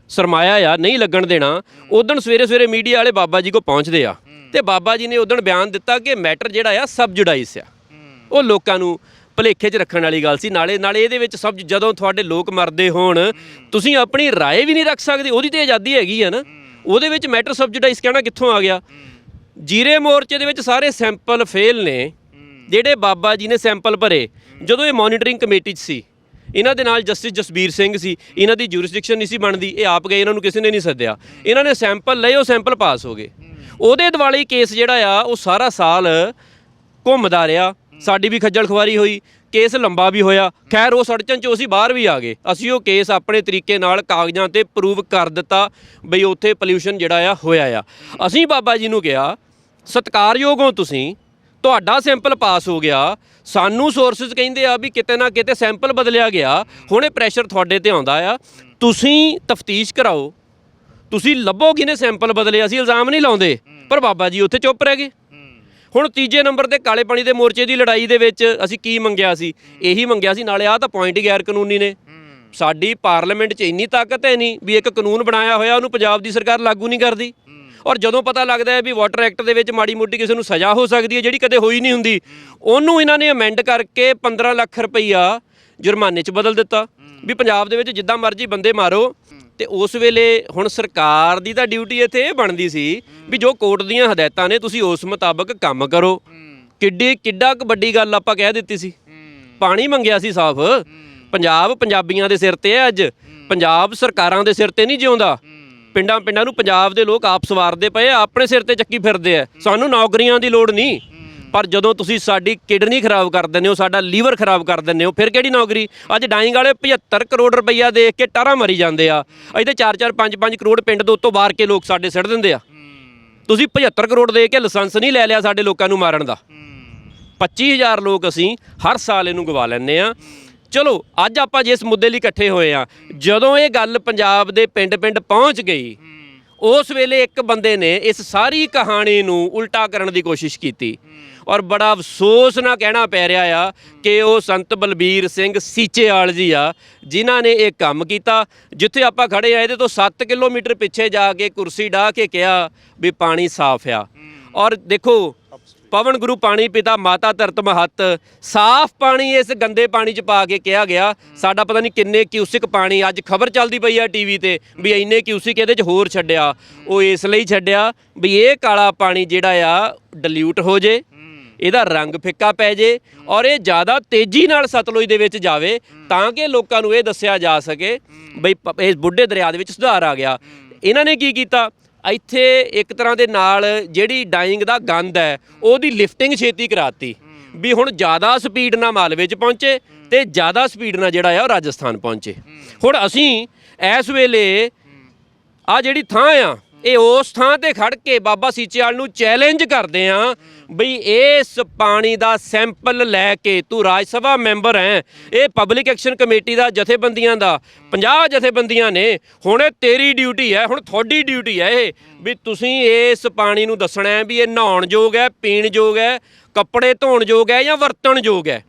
ਸਰਮਾਇਆ ਆ ਨਹੀਂ ਲੱਗਣ ਦੇਣਾ ਉਦੋਂ ਸਵੇਰੇ ਸਵੇਰੇ ਮੀਡੀਆ ਵਾਲੇ ਬਾਬਾ ਜੀ ਕੋ ਪਹੁੰਚਦੇ ਆ ਤੇ ਬਾਬਾ ਜੀ ਨੇ ਉਦੋਂ ਬਿਆਨ ਦਿੱਤਾ ਕਿ ਮੈਟਰ ਜਿਹੜਾ ਆ ਸਬ ਜੁਡਾਈਸ ਆ ਉਹ ਲੋਕਾਂ ਨੂੰ ਭਲੇਖੇ 'ਚ ਰੱਖਣ ਵਾਲੀ ਗੱਲ ਸੀ ਨਾਲੇ ਨਾਲੇ ਇਹਦੇ ਵਿੱਚ ਸਬ ਜਦੋਂ ਤੁਹਾਡੇ ਲੋਕ ਮਰਦੇ ਹੋਣ ਤੁਸੀਂ ਆਪਣੀ رائے ਵੀ ਨਹੀਂ ਰੱਖ ਸਕਦੇ ਉਹਦੀ ਤੇ ਆਜ਼ਾਦੀ ਹੈਗੀ ਆ ਨਾ ਉਹਦੇ ਵਿੱਚ ਮੈਟਰ ਸਬ ਜੁਡਾਈਸ ਕਹਿਣਾ ਕਿੱਥੋਂ ਆ ਗਿਆ ਜੀਰੇ ਮੋਰਚੇ ਦੇ ਵਿੱਚ ਸਾਰੇ ਸੈਂਪਲ ਫੇਲ ਨੇ ਜਿਹੜੇ ਬਾਬਾ ਜੀ ਨੇ ਸੈਂਪਲ ਭਰੇ, ਜਦੋਂ ਇਹ ਮੋਨੀਟਰਿੰਗ ਕਮੇਟੀ 'ਚ ਸੀ, ਇਹਨਾਂ ਦੇ ਨਾਲ ਜਸਟਿਸ ਜਸਬੀਰ ਸਿੰਘ ਸੀ, ਇਹਨਾਂ ਦੀ ਜੂਰਿਸਡਿਕਸ਼ਨ ਨਹੀਂ ਸੀ ਬਣਦੀ, ਇਹ ਆਪ ਗਏ, ਇਹਨਾਂ ਨੂੰ ਕਿਸੇ ਨੇ ਨਹੀਂ ਸੱਦਿਆ। ਇਹਨਾਂ ਨੇ ਸੈਂਪਲ ਲਏ, ਉਹ ਸੈਂਪਲ ਪਾਸ ਹੋ ਗਏ। ਉਹਦੇ ਦਿਵਾਲੀ ਕੇਸ ਜਿਹੜਾ ਆ, ਉਹ ਸਾਰਾ ਸਾਲ ਘੁੰਮਦਾ ਰਿਹਾ। ਸਾਡੀ ਵੀ ਖੱਜਲ ਖੁਆਰੀ ਹੋਈ ਕੇਸ ਲੰਬਾ ਵੀ ਹੋਇਆ। ਖੈਰ, ਉਹ ਸੜਚਨ ਚੋਂ ਅਸੀਂ ਬਾਹਰ ਵੀ ਆ ਗਏ। ਅਸੀਂ ਉਹ ਕੇਸ ਆਪਣੇ ਤਰੀਕੇ ਨਾਲ ਕਾਗਜ਼ਾਂ ਤੇ ਪ੍ਰੂਵ ਕਰ ਦਿੱਤਾ ਬਈ ਉੱਥੇ ਪੋਲਿਊਸ਼ਨ ਜਿਹੜਾ ਆ, ਹੋਇਆ ਆ। ਅਸੀਂ ਬਾਬਾ ਜੀ ਨੂੰ ਕਿਹਾ, ਸਤਿਕਾਰਯੋਗ ਹੋ ਤੁਸੀਂ। ਤੁਹਾਡਾ ਸੈਂਪਲ ਪਾਸ ਹੋ ਗਿਆ। ਸਾਨੂੰ ਸੋਰਸਸ ਕਹਿੰਦੇ ਆ ਵੀ ਕਿਤੇ ਨਾ ਕਿਤੇ ਸੈਂਪਲ ਬਦਲਿਆ ਗਿਆ। ਹੁਣ ਇਹ ਪ੍ਰੈਸ਼ਰ ਤੁਹਾਡੇ ਤੇ ਆਉਂਦਾ ਆ। ਤੁਸੀਂ ਤਫਤੀਸ਼ ਕਰਾਓ। ਤੁਸੀਂ ਲੱਭੋ ਕਿਨੇ ਸੈਂਪਲ ਬਦਲੇ। ਅਸੀਂ ਇਲਜ਼ਾਮ ਨਹੀਂ ਲਾਉਂਦੇ। ਪਰ ਬਾਬਾ ਜੀ ਉੱਥੇ ਚੁੱਪ ਰਹਿ ਗਏ। ਹੁਣ ਤੀਜੇ ਨੰਬਰ ਤੇ ਕਾਲੇ ਪਾਣੀ ਦੇ ਮੋਰਚੇ ਦੀ ਲੜਾਈ ਦੇ ਵਿੱਚ ਅਸੀਂ ਕੀ ਮੰਗਿਆ ਸੀ? ਇਹੀ ਮੰਗਿਆ ਸੀ, ਨਾਲੇ ਆਹ ਤਾਂ ਪੁਆਇੰਟ ਹੀ ਗੈਰ ਕਾਨੂੰਨੀ ਨੇ। ਸਾਡੀ ਪਾਰਲੀਮੈਂਟ 'ਚ ਇੰਨੀ ਤਾਕਤ ਹੈ ਨਹੀਂ ਵੀ ਇੱਕ ਕਾਨੂੰਨ ਬਣਾਇਆ ਹੋਇਆ, ਉਹਨੂੰ ਪੰਜਾਬ ਦੀ ਸਰਕਾਰ ਲਾਗੂ ਨਹੀਂ ਕਰਦੀ। ਔਰ ਜਦੋਂ ਪਤਾ ਲੱਗਦਾ ਹੈ ਵੀ ਵਾਟਰ ਐਕਟ ਦੇ ਵਿੱਚ ਮਾੜੀ ਮੋਟੀ ਕਿਸੇ ਨੂੰ ਸਜ਼ਾ ਹੋ ਸਕਦੀ ਹੈ, ਜਿਹੜੀ ਕਦੇ ਹੋਈ ਨਹੀਂ ਹੁੰਦੀ, ਉਹਨੂੰ ਇਹਨਾਂ ਨੇ ਅਮੈਂਡ ਕਰਕੇ 15 ਲੱਖ ਰੁਪਈਆ ਜੁਰਮਾਨੇ 'ਚ ਬਦਲ ਦਿੱਤਾ। ਵੀ ਪੰਜਾਬ ਦੇ ਵਿੱਚ ਜਿੱਦਾਂ ਮਰਜ਼ੀ ਬੰਦੇ ਮਾਰੋ, ਤੇ ਉਸ ਵੇਲੇ ਹੁਣ ਸਰਕਾਰ ਦੀ ਤਾਂ ਡਿਊਟੀ ਇੱਥੇ ਇਹ ਬਣਦੀ ਸੀ ਵੀ ਜੋ ਕੋਰਟ ਦੀਆਂ ਹਦਾਇਤਾਂ ਨੇ, ਤੁਸੀਂ ਉਸ ਮੁਤਾਬਕ ਕੰਮ ਕਰੋ। ਕਿੱਡੀ, ਕਿੱਡਾ ਕੁ ਵੱਡੀ ਗੱਲ ਆਪਾਂ ਕਹਿ ਦਿੱਤੀ ਸੀ। ਪਾਣੀ ਮੰਗਿਆ ਸੀ ਸਾਫ਼। ਪੰਜਾਬ ਪੰਜਾਬੀਆਂ ਦੇ ਸਿਰ ਤੇ ਹੈ ਅੱਜ। ਪੰਜਾਬ ਸਰਕਾਰਾਂ ਦੇ ਸਿਰ ਤੇ ਨਹੀਂ ਜਿਉਂਦਾ। ਪਿੰਡਾਂ ਪਿੰਡਾਂ ਨੂੰ ਪੰਜਾਬ ਦੇ ਲੋਕ ਆਪ ਸਵਾਰਦੇ ਪਏ ਆ, ਆਪਣੇ ਸਿਰ ਤੇ ਚੱਕੀ ਫਿਰਦੇ ਆ। ਸਾਨੂੰ ਨੌਕਰੀਆਂ ਦੀ ਲੋੜ ਨਹੀਂ। ਪਰ ਜਦੋਂ ਤੁਸੀਂ ਸਾਡੀ ਕਿਡਨੀ ਖਰਾਬ ਕਰ ਦਿੰਦੇ ਹੋ ਸਾਡਾ ਲੀਵਰ ਖਰਾਬ ਕਰ ਦਿੰਦੇ ਹੋ ਫਿਰ ਕਿਹੜੀ ਨੌਕਰੀ? ਅੱਜ ਡਾਈਂਗ ਵਾਲੇ 75 ਕਰੋੜ ਰੁਪਈਆ ਦੇਖ ਕੇ ਟਾਰਾਂ ਮਰੀ ਜਾਂਦੇ ਆ। ਇੱਥੇ 4-4 5-5 ਕਰੋੜ ਪਿੰਡ ਦੇ ਉੱਤੋਂ ਬਾਹਰ ਕੇ ਲੋਕ ਸਾਡੇ ਸਿੱਟ ਦਿੰਦੇ ਆ। ਤੁਸੀਂ 75 ਕਰੋੜ ਦੇ ਕੇ ਲਾਇਸੈਂਸ ਨਹੀਂ ਲੈ ਲਿਆ ਸਾਡੇ ਲੋਕਾਂ ਨੂੰ ਮਾਰਨ ਦਾ। 25000 ਲੋਕ ਅਸੀਂ ਹਰ ਸਾਲ ਇਹਨੂੰ ਗਵਾ ਲੈਂਦੇ ਆ। ਚਲੋ, ਅੱਜ ਆਪਾਂ ਜਿਸ ਮੁੱਦੇ ਲਈ ਇਕੱਠੇ ਹੋਏ ਆ ਜਦੋਂ ਇਹ ਗੱਲ ਪੰਜਾਬ ਦੇ ਪਿੰਡ-ਪਿੰਡ ਪਹੁੰਚ ਗਈ, ਉਸ ਵੇਲੇ ਇੱਕ ਬੰਦੇ ਨੇ ਇਸ ਸਾਰੀ ਕਹਾਣੀ ਨੂੰ ਉਲਟਾ ਕਰਨ ਦੀ ਕੋਸ਼ਿਸ਼ ਕੀਤੀ। ਔਰ ਬੜਾ ਅਫਸੋਸ ਨਾਲ ਕਹਿਣਾ ਪੈ ਰਿਹਾ ਆ ਕਿ ਉਹ ਸੰਤ ਬਲਬੀਰ ਸਿੰਘ ਸੀਚੇਵਾਲ ਜੀ ਆ, ਜਿਨ੍ਹਾਂ ਨੇ ਇਹ ਕੰਮ ਕੀਤਾ। ਜਿੱਥੇ ਆਪਾਂ ਖੜੇ ਆ ਇਹਦੇ ਤੋਂ 7 ਕਿਲੋਮੀਟਰ ਪਿੱਛੇ ਜਾ ਕੇ ਕੁਰਸੀ ਢਾ ਕੇ ਕਿਹਾ ਵੀ ਪਾਣੀ ਸਾਫ਼ ਆ। ਔਰ ਦੇਖੋ ਪਵਨ ਗੁਰੂ ਪਾਣੀ ਪਿਤਾ ਮਾਤਾ ਧਰਤ ਮਹੱਤ। ਸਾਫ਼ ਪਾਣੀ ਇਸ ਗੰਦੇ ਪਾਣੀ ਚ ਪਾ ਕੇ ਕਿਹਾ ਗਿਆ। ਸਾਡਾ ਪਤਾ ਨਹੀਂ ਕਿੰਨੇ ਕਿਊਸਿਕ ਪਾਣੀ, ਅੱਜ ਖਬਰ ਚੱਲਦੀ ਪਈ ਆ ਟੀਵੀ ਤੇ ਵੀ ਇੰਨੇ ਕਿਊਸਿਕ ਇਹਦੇ ਚ ਹੋਰ ਛੱਡਿਆ। ਉਹ ਇਸ ਲਈ ਛੱਡਿਆ ਵੀ ਇਹ ਕਾਲਾ ਪਾਣੀ ਜਿਹੜਾ ਆ ਡਿਲੂਟ ਹੋ ਜੇ, ਇਹਦਾ ਰੰਗ ਫਿੱਕਾ ਪੈ ਜੇ ਔਰ ਇਹ ਜ਼ਿਆਦਾ ਤੇਜ਼ੀ ਨਾਲ ਸਤਲੁਜ ਦੇ ਵਿੱਚ ਜਾਵੇ ਤਾਂ ਕਿ ਲੋਕਾਂ ਨੂੰ ਇਹ ਦੱਸਿਆ ਜਾ ਸਕੇ ਬਈ ਪ- ਇਸ ਬੁੱਢੇ ਦਰਿਆ ਦੇ ਵਿੱਚ ਸੁਧਾਰ ਆ ਗਿਆ। ਇਹਨਾਂ ਨੇ ਕੀ ਕੀਤਾ? ਇੱਥੇ ਇੱਕ ਤਰ੍ਹਾਂ ਦੇ ਨਾਲ ਜਿਹੜੀ ਡਾਈਂਗ ਦਾ ਗੰਦ ਹੈ ਉਹਦੀ ਲਿਫਟਿੰਗ ਛੇਤੀ ਕਰਾਤੀ। ਵੀ ਹੁਣ ਜ਼ਿਆਦਾ ਸਪੀਡ ਨਾਲ ਮਾਲਵੇ 'ਚ ਪਹੁੰਚੇ ਤੇ ਜ਼ਿਆਦਾ ਸਪੀਡ ਨਾਲ ਜਿਹੜਾ ਆ ਉਹ ਰਾਜਸਥਾਨ ਪਹੁੰਚੇ। ਹੁਣ ਅਸੀਂ ਇਸ ਵੇਲੇ ਆ ਜਿਹੜੀ ਥਾਂ ਆ ਇਹ ਉਸ ਥਾਂ ਤੇ ਖੜ ਕੇ ਬਾਬਾ ਸੀਚੇਵਾਲ ਨੂੰ ਚੈਲੰਜ ਕਰਦੇ ਆ ਬਈ ਇਸ ਪਾਣੀ ਦਾ ਸੈਂਪਲ ਲੈ ਕੇ ਤੂੰ ਰਾਜ ਸਭਾ ਮੈਂਬਰ ਹੈ। ਇਹ ਪਬਲਿਕ ਐਕਸ਼ਨ ਕਮੇਟੀ ਦਾ ਜਥੇਬੰਦੀਆਂ ਦਾ 50 ਜਥੇਬੰਦੀਆਂ ਨੇ। ਹੁਣ ਇਹ ਤੇਰੀ ਡਿਊਟੀ ਹੈ ਹੁਣ ਤੁਹਾਡੀ ਡਿਊਟੀ ਹੈ ਇਹ। ਵੀ ਤੁਸੀਂ ਇਸ ਪਾਣੀ ਨੂੰ ਦੱਸਣਾ ਹੈ ਵੀ ਇਹ ਨਹਾਉਣ ਯੋਗ ਹੈ ਪੀਣ ਯੋਗ ਹੈ ਕੱਪੜੇ ਧੋਣ ਯੋਗ ਹੈ ਜਾਂ ਵਰਤਣ ਯੋਗ ਹੈ।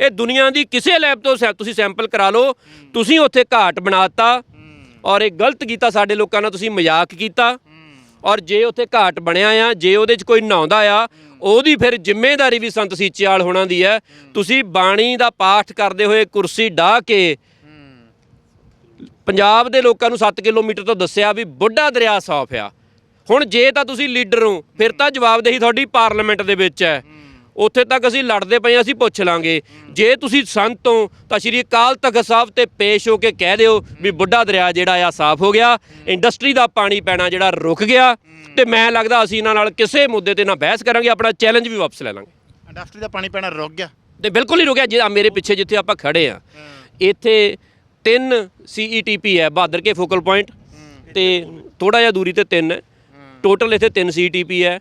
ਇਹ ਦੁਨੀਆ ਦੀ ਕਿਸੇ ਲੈਬ ਤੋਂ ਤੁਸੀਂ ਸੈਂਪਲ ਕਰਾ ਲਓ। ਤੁਸੀਂ ਉੱਥੇ ਘਾਟ ਬਣਾਤਾ ਔਰ ਇਹ ਗਲਤ ਕੀਤਾ ਸਾਡੇ ਲੋਕਾਂ ਨਾਲ, ਤੁਸੀਂ ਮਜ਼ਾਕ ਕੀਤਾ। ਔਰ ਜੇ ਉੱਥੇ ਘਾਟ ਬਣਿਆ ਆ, ਜੇ ਉਹਦੇ 'ਚ ਕੋਈ ਨਹਾਉਂਦਾ ਆ, ਉਹਦੀ ਫਿਰ ਜ਼ਿੰਮੇਵਾਰੀ ਵੀ ਸੰਤ ਸੀਚੇਵਾਲ ਹੋਣਾ ਦੀ ਹੈ। ਤੁਸੀਂ ਬਾਣੀ ਦਾ ਪਾਠ ਕਰਦੇ ਹੋਏ ਕੁਰਸੀ ਢਾ ਕੇ ਪੰਜਾਬ ਦੇ ਲੋਕਾਂ ਨੂੰ 7 ਕਿਲੋਮੀਟਰ ਤੋਂ ਦੱਸਿਆ ਵੀ ਬੁੱਢਾ ਦਰਿਆ ਸਾਫ਼ ਆ। ਹੁਣ ਜੇ ਤਾਂ ਤੁਸੀਂ ਲੀਡਰ ਹੋ, ਫਿਰ ਤਾਂ ਜਵਾਬਦੇਹੀ ਤੁਹਾਡੀ ਪਾਰਲੀਮੈਂਟ ਦੇ ਵਿੱਚ ਹੈ। ਉੱਥੇ ਤੱਕ ਅਸੀਂ ਲੜਦੇ ਪਏ ਹਾਂ, ਅਸੀਂ ਪੁੱਛ ਲਾਂਗੇ। ਜੇ ਤੁਸੀਂ ਸੰਤ ਹੋ ਤਾਂ ਸ਼੍ਰੀ ਅਕਾਲ ਤਖਤ ਸਾਹਿਬ ਤੇ ਪੇਸ਼ ਹੋ ਕੇ ਕਹਿ ਦਿਓ ਵੀ ਬੁੱਢਾ ਦਰਿਆ ਜਿਹੜਾ ਆ ਸਾਫ਼ ਹੋ ਗਿਆ ਇੰਡਸਟਰੀ ਦਾ ਪਾਣੀ ਪੈਣਾ ਜਿਹੜਾ ਰੁਕ ਗਿਆ ਤੇ ਮੈਂ ਲੱਗਦਾ ਅਸੀਂ ਇਹਨਾਂ ਨਾਲ ਕਿਸੇ ਮੁੱਦੇ ਤੇ ਨਾ ਬਹਿਸ ਕਰਾਂਗੇ ਆਪਣਾ ਚੈਲੰਜ ਵੀ ਵਾਪਸ ਲੈ ਲਾਂਗੇ। ਇੰਡਸਟਰੀ ਦਾ ਪਾਣੀ ਪੈਣਾ ਰੁਕ ਗਿਆ। ਤੇ ਬਿਲਕੁਲ ਹੀ ਰੁਕਿਆ ਜੇ ਮੇਰੇ ਪਿੱਛੇ ਜਿੱਥੇ ਆਪਾਂ ਖੜੇ ਆ ਇੱਥੇ ਤਿੰਨ ਸੀਈਟੀਪੀ ਹੈ ਬਹਾਦਰ ਕੇ ਫੋਕਲ ਪੁਆਇੰਟ ਤੇ ਥੋੜਾ ਜਿਹਾ ਦੂਰੀ ਤੇ ਤਿੰਨ ਹੈ। ਟੋਟਲ ਇੱਥੇ ਤਿੰਨ ਸੀਈਟੀਪੀ ਹੈ।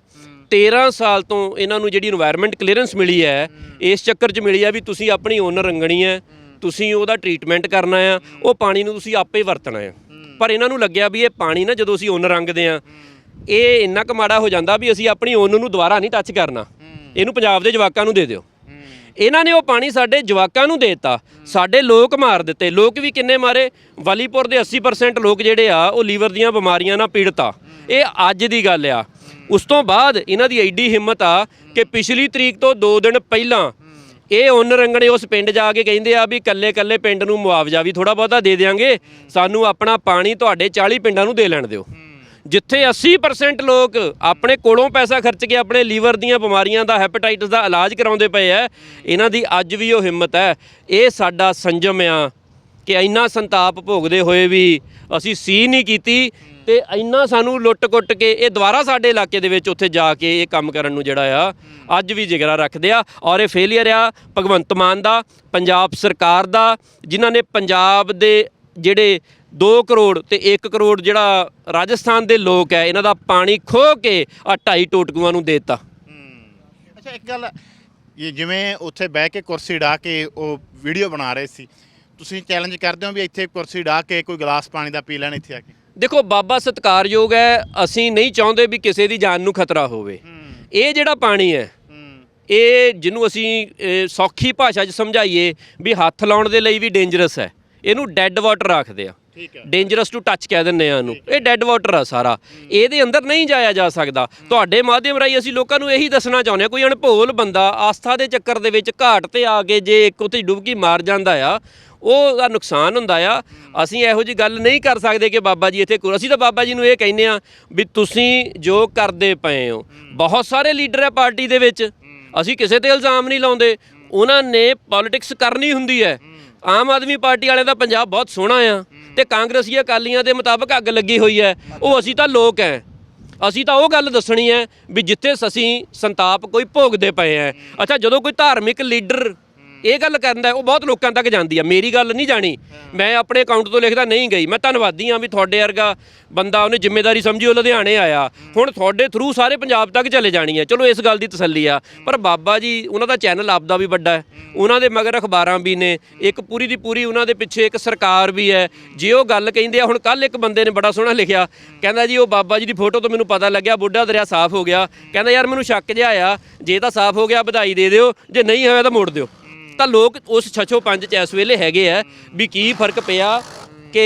13 ਸਾਲ ਤੋਂ ਇਹਨਾਂ ਨੂੰ ਜਿਹੜੀ এনवायरमेंट ਕਲੀਅਰੈਂਸ ਮਿਲੀ ਹੈ ਇਸ ਚੱਕਰ 'ਚ ਮਿਲੀ ਆ ਵੀ ਤੁਸੀਂ ਆਪਣੀ ਓਨਰ ਰੰਗਣੀ ਹੈ ਤੁਸੀਂ ਉਹਦਾ ਟ੍ਰੀਟਮੈਂਟ ਕਰਨਾ ਆ ਉਹ ਪਾਣੀ ਨੂੰ ਤੁਸੀਂ ਆਪੇ ਵਰਤਣਾ ਆ। ਪਰ ਇਹਨਾਂ ਨੂੰ ਲੱਗਿਆ ਵੀ ਇਹ ਪਾਣੀ ਨਾ ਜਦੋਂ ਅਸੀਂ ਓਨਰ ਰੰਗਦੇ ਆ ਇਹ ਇੰਨਾ ਕੁ ਮਾੜਾ ਹੋ ਜਾਂਦਾ ਵੀ ਅਸੀਂ ਆਪਣੀ ਓਨਰ ਨੂੰ ਦੁਬਾਰਾ ਨਹੀਂ ਟੱਚ ਕਰਨਾ। ਇਹਨੂੰ ਪੰਜਾਬ ਦੇ ਜਵਾਕਾਂ ਨੂੰ ਦੇ ਦਿਓ। ਇਹਨਾਂ ਨੇ ਉਹ ਪਾਣੀ ਸਾਡੇ ਜਵਾਕਾਂ ਨੂੰ ਦੇ ਦਿੱਤਾ ਸਾਡੇ ਲੋਕ ਮਾਰ ਦਿੱਤੇ। ਲੋਕ ਵੀ ਕਿੰਨੇ ਮਾਰੇ? ਵਾਲੀਪੁਰ ਦੇ 80% ਲੋਕ ਜਿਹੜੇ ਆ ਉਹ ਲੀਵਰ ਦੀਆਂ ਬਿਮਾਰੀਆਂ ਨਾਲ ਪੀੜਤ। ਆ ਇਹ ਅੱਜ ਦੀ ਗੱਲ ਆ। ਉਸ ਤੋਂ ਬਾਅਦ ਇਹਨਾਂ ਦੀ ਐਡੀ ਹਿੰਮਤ ਆ ਕਿ ਪਿਛਲੀ ਤਰੀਕ ਤੋਂ 2 ਦਿਨ ਪਹਿਲਾਂ ਇਹ ਓਨਰ ਰੰਗਣੇ ਉਸ ਪਿੰਡ ਜਾ ਕੇ ਕਹਿੰਦੇ ਆ ਵੀ ਕੱਲੇ ਕੱਲੇ ਪਿੰਡ ਨੂੰ ਮੁਆਵਜ਼ਾ ਵੀ ਥੋੜਾ ਬਹੁਤਾ ਦੇ ਦੇਾਂਗੇ ਸਾਨੂੰ ਆਪਣਾ ਪਾਣੀ ਤੁਹਾਡੇ 40 ਪਿੰਡਾਂ ਨੂੰ ਦੇ ਲੈਣ ਦਿਓ। ਜਿੱਥੇ 80% ਲੋਕ ਆਪਣੇ ਕੋਲੋਂ ਪੈਸਾ ਖਰਚ ਕੇ ਆਪਣੇ ਲੀਵਰ ਦੀਆਂ ਬਿਮਾਰੀਆਂ ਦਾ ਹੈਪੇਟਾਈਟਸ ਦਾ ਇਲਾਜ ਕਰਾਉਂਦੇ ਪਏ ਐ ਇਹਨਾਂ ਦੀ ਅੱਜ ਵੀ ਉਹ ਹਿੰਮਤ ਹੈ। ਇਹ ਸਾਡਾ ਸੰਜਮ ਆ ਕਿ ਇੰਨਾ ਸੰਤਾਪ ਭੋਗਦੇ ਹੋਏ ਵੀ ਅਸੀਂ ਸੀ ਨਹੀਂ ਕੀਤੀ ਤੇ ਇੰਨਾ ਸਾਨੂੰ ਲੁੱਟ-ਕੁੱਟ ਕੇ ਇਹ ਦੁਬਾਰਾ ਸਾਡੇ ਇਲਾਕੇ ਦੇ ਵਿੱਚ ਉੱਥੇ ਜਾ ਕੇ ਇਹ ਕੰਮ ਕਰਨ ਨੂੰ ਜਿਹੜਾ ਆ, ਅੱਜ ਵੀ ਜਿਗਰਾ ਰੱਖਦੇ ਆ ਔਰ ਇਹ ਫੇਲਿਅਰ ਆ ਭਗਵੰਤ ਮਾਨ ਦਾ, ਪੰਜਾਬ ਸਰਕਾਰ ਦਾ, ਜਿਨ੍ਹਾਂ ਨੇ ਪੰਜਾਬ ਦੇ ਜਿਹੜੇ 2 ਕਰੋੜ ਤੇ 1 ਕਰੋੜ ਜਿਹੜਾ ਰਾਜਸਥਾਨ ਦੇ ਲੋਕ ਹੈ ਇਹਨਾਂ ਦਾ ਪਾਣੀ ਖੋਹ ਕੇ ਆ ਢਾਈ ਟੋਟਕੂਆਂ ਨੂੰ ਦੇਤਾ। ਅੱਛਾ, ਇੱਕ ਗੱਲ, ਇਹ ਜਿਵੇਂ ਉੱਥੇ ਬਹਿ ਕੇ ਕੁਰਸੀ ਢਾ ਕੇ ਉਹ ਵੀਡੀਓ ਬਣਾ ਰਹੇ ਸੀ, ਤੁਸੀਂ ਚੈਲੰਜ ਕਰਦੇ ਹੋ ਵੀ ਇੱਥੇ ਕੁਰਸੀ ਢਾ ਕੇ ਕੋਈ ਗਲਾਸ ਪਾਣੀ ਦਾ ਪੀ ਲੈਣ ਇੱਥੇ ਆ ਕੇ? ਦੇਖੋ ਬਾਬਾ ਸਤਿਕਾਰਯੋਗ ਹੈ ਅਸੀਂ ਨਹੀਂ ਚਾਹੁੰਦੇ ਵੀ ਕਿਸੇ ਦੀ ਜਾਨ ਨੂੰ ਖਤਰਾ ਹੋਵੇ। ਇਹ ਜਿਹੜਾ ਪਾਣੀ ਹੈ ਇਹ ਜਿਹਨੂੰ ਅਸੀਂ ਸੌਖੀ ਭਾਸ਼ਾ 'ਚ ਸਮਝਾਈਏ ਵੀ ਹੱਥ ਲਾਉਣ ਦੇ ਲਈ ਵੀ ਡੇਂਜਰਸ ਹੈ। ਇਹਨੂੰ ਡੈੱਡ ਵਾਟਰ ਆਖਦੇ ਆ। ਡੇਂਜਰਸ ਟੂ ਟੱਚ ਕਹਿ ਦਿੰਨੇ ਆ ਇਹਨੂੰ। ਇਹ ਡੈੱਡ ਵਾਟਰ ਆ ਸਾਰਾ। ਇਹਦੇ ਅੰਦਰ ਨਹੀਂ ਜਾਇਆ ਜਾ ਸਕਦਾ। ਤੁਹਾਡੇ ਮਾਧਿਅਮ ਰਾਹੀਂ ਅਸੀਂ ਲੋਕਾਂ ਨੂੰ ਇਹੀ ਦੱਸਣਾ ਚਾਹੁੰਦੇ ਆ ਕੋਈ ਅਣਭੋਲ ਬੰਦਾ ਆਸਥਾ ਦੇ ਚੱਕਰ ਦੇ ਵਿੱਚ ਘਾਟ ਤੇ ਆ ਕੇ ਜੇ ਇੱਕ ਉੱਥੇ ਡੁਬਕੀ ਮਾਰ ਜਾਂਦਾ ਆ ਉਹਦਾ ਨੁਕਸਾਨ ਹੁੰਦਾ ਆ। ਅਸੀਂ ਇਹੋ ਜੀ ਗੱਲ ਨਹੀਂ ਕਰ ਸਕਦੇ ਕਿ ਬਾਬਾ ਜੀ ਇੱਥੇ ਅਸੀਂ ਤਾਂ ਬਾਬਾ ਜੀ ਨੂੰ ਇਹ ਕਹਿੰਦੇ ਆ ਵੀ ਤੁਸੀਂ ਜੋ ਕਰਦੇ ਪਏ ਹੋ, ਬਹੁਤ ਸਾਰੇ ਲੀਡਰ ਹੈ ਪਾਰਟੀ ਦੇ ਵਿੱਚ। ਅਸੀਂ ਕਿਸੇ ਤੇ ਇਲਜ਼ਾਮ ਨਹੀਂ ਲਾਉਂਦੇ। ਉਹਨਾਂ ਨੇ ਪੋਲਿਟਿਕਸ ਕਰਨੀ ਹੁੰਦੀ ਹੈ। ਆਮ ਆਦਮੀ ਪਾਰਟੀ ਵਾਲਿਆਂ ਦਾ ਪੰਜਾਬ ਬਹੁਤ ਸੋਹਣਾ ਆ ਤੇ ਕਾਂਗਰਸੀ ਅਕਾਲੀਆਂ ਦੇ ਮੁਤਾਬਕ ਅੱਗ ਲੱਗੀ ਹੋਈ ਹੈ। ਉਹ ਅਸੀਂ ਤਾਂ ਲੋਕ ਐ। ਅਸੀਂ ਤਾਂ ਉਹ ਗੱਲ ਦੱਸਣੀ ਹੈ ਵੀ ਜਿੱਥੇ ਅਸੀਂ ਸੰਤਾਪ ਕੋਈ ਭੋਗਦੇ ਪਏ ਐ। ਅੱਛਾ, ਜਦੋਂ ਕੋਈ ਧਾਰਮਿਕ ਲੀਡਰ ਇਹ ਗੱਲ ਕਰਦਾ ਉਹ ਬਹੁਤ ਲੋਕਾਂ ਤੱਕ ਜਾਂਦੀ ਆ। ਮੇਰੀ ਗੱਲ ਨਹੀਂ ਜਾਣੀ। ਮੈਂ ਆਪਣੇ ਅਕਾਊਂਟ ਤੋਂ ਲਿਖਦਾ ਨਹੀਂ ਗਈ। ਮੈਂ ਧੰਨਵਾਦੀ ਆ ਵੀ ਤੁਹਾਡੇ ਵਰਗਾ ਬੰਦਾ ਉਹਨੇ ਜ਼ਿੰਮੇਵਾਰੀ ਸਮਝੀ ਉਹ ਲੁਧਿਆਣੇ ਆਇਆ। ਹੁਣ ਤੁਹਾਡੇ ਥਰੂ ਸਾਰੇ ਪੰਜਾਬ ਤੱਕ ਚਲੇ ਜਾਣੀ ਹੈ ਚਲੋ ਇਸ ਗੱਲ ਦੀ ਤਸੱਲੀ ਆ। ਪਰ ਬਾਬਾ ਜੀ ਉਹਨਾਂ ਦਾ ਚੈਨਲ ਆਪਦਾ ਵੀ ਵੱਡਾ ਹੈ। ਉਹਨਾਂ ਦੇ ਮਗਰ ਅਖਬਾਰਾਂ ਵੀ ਨੇ। ਇੱਕ ਪੂਰੀ ਦੀ ਪੂਰੀ ਉਹਨਾਂ ਦੇ ਪਿੱਛੇ ਇੱਕ ਸਰਕਾਰ ਵੀ ਹੈ। ਜੇ ਉਹ ਗੱਲ ਕਹਿੰਦੇ ਆ ਹੁਣ ਕੱਲ ਇੱਕ ਬੰਦੇ ਨੇ ਬੜਾ ਸੋਹਣਾ ਲਿਖਿਆ। ਕਹਿੰਦਾ ਜੀ ਉਹ ਬਾਬਾ ਜੀ ਦੀ ਫੋਟੋ ਤੋਂ ਮੈਨੂੰ ਪਤਾ ਲੱਗਿਆ ਬੁੱਢਾ ਦਰਿਆ ਸਾਫ਼ ਹੋ ਗਿਆ। ਕਹਿੰਦਾ ਯਾਰ ਮੈਨੂੰ ਸ਼ੱਕ ਜਿਹਾ ਆ ਜੇ ਤਾਂ ਸਾਫ਼ ਹੋ ਗਿਆ ਵਧਾਈ ਦੇ ਦਿਓ। ਜੇ ਨਹੀਂ ਹੋਇਆ ਤਾਂ ਮੋੜ ਦਿਓ। ਤਾਂ ਲੋਕ ਉਸ ਛਛੋ ਪੰਜ ਚ ਇਸ ਵੇਲੇ ਹੈਗੇ ਆ ਵੀ ਕੀ ਫ਼ਰਕ ਪਿਆ ਕਿ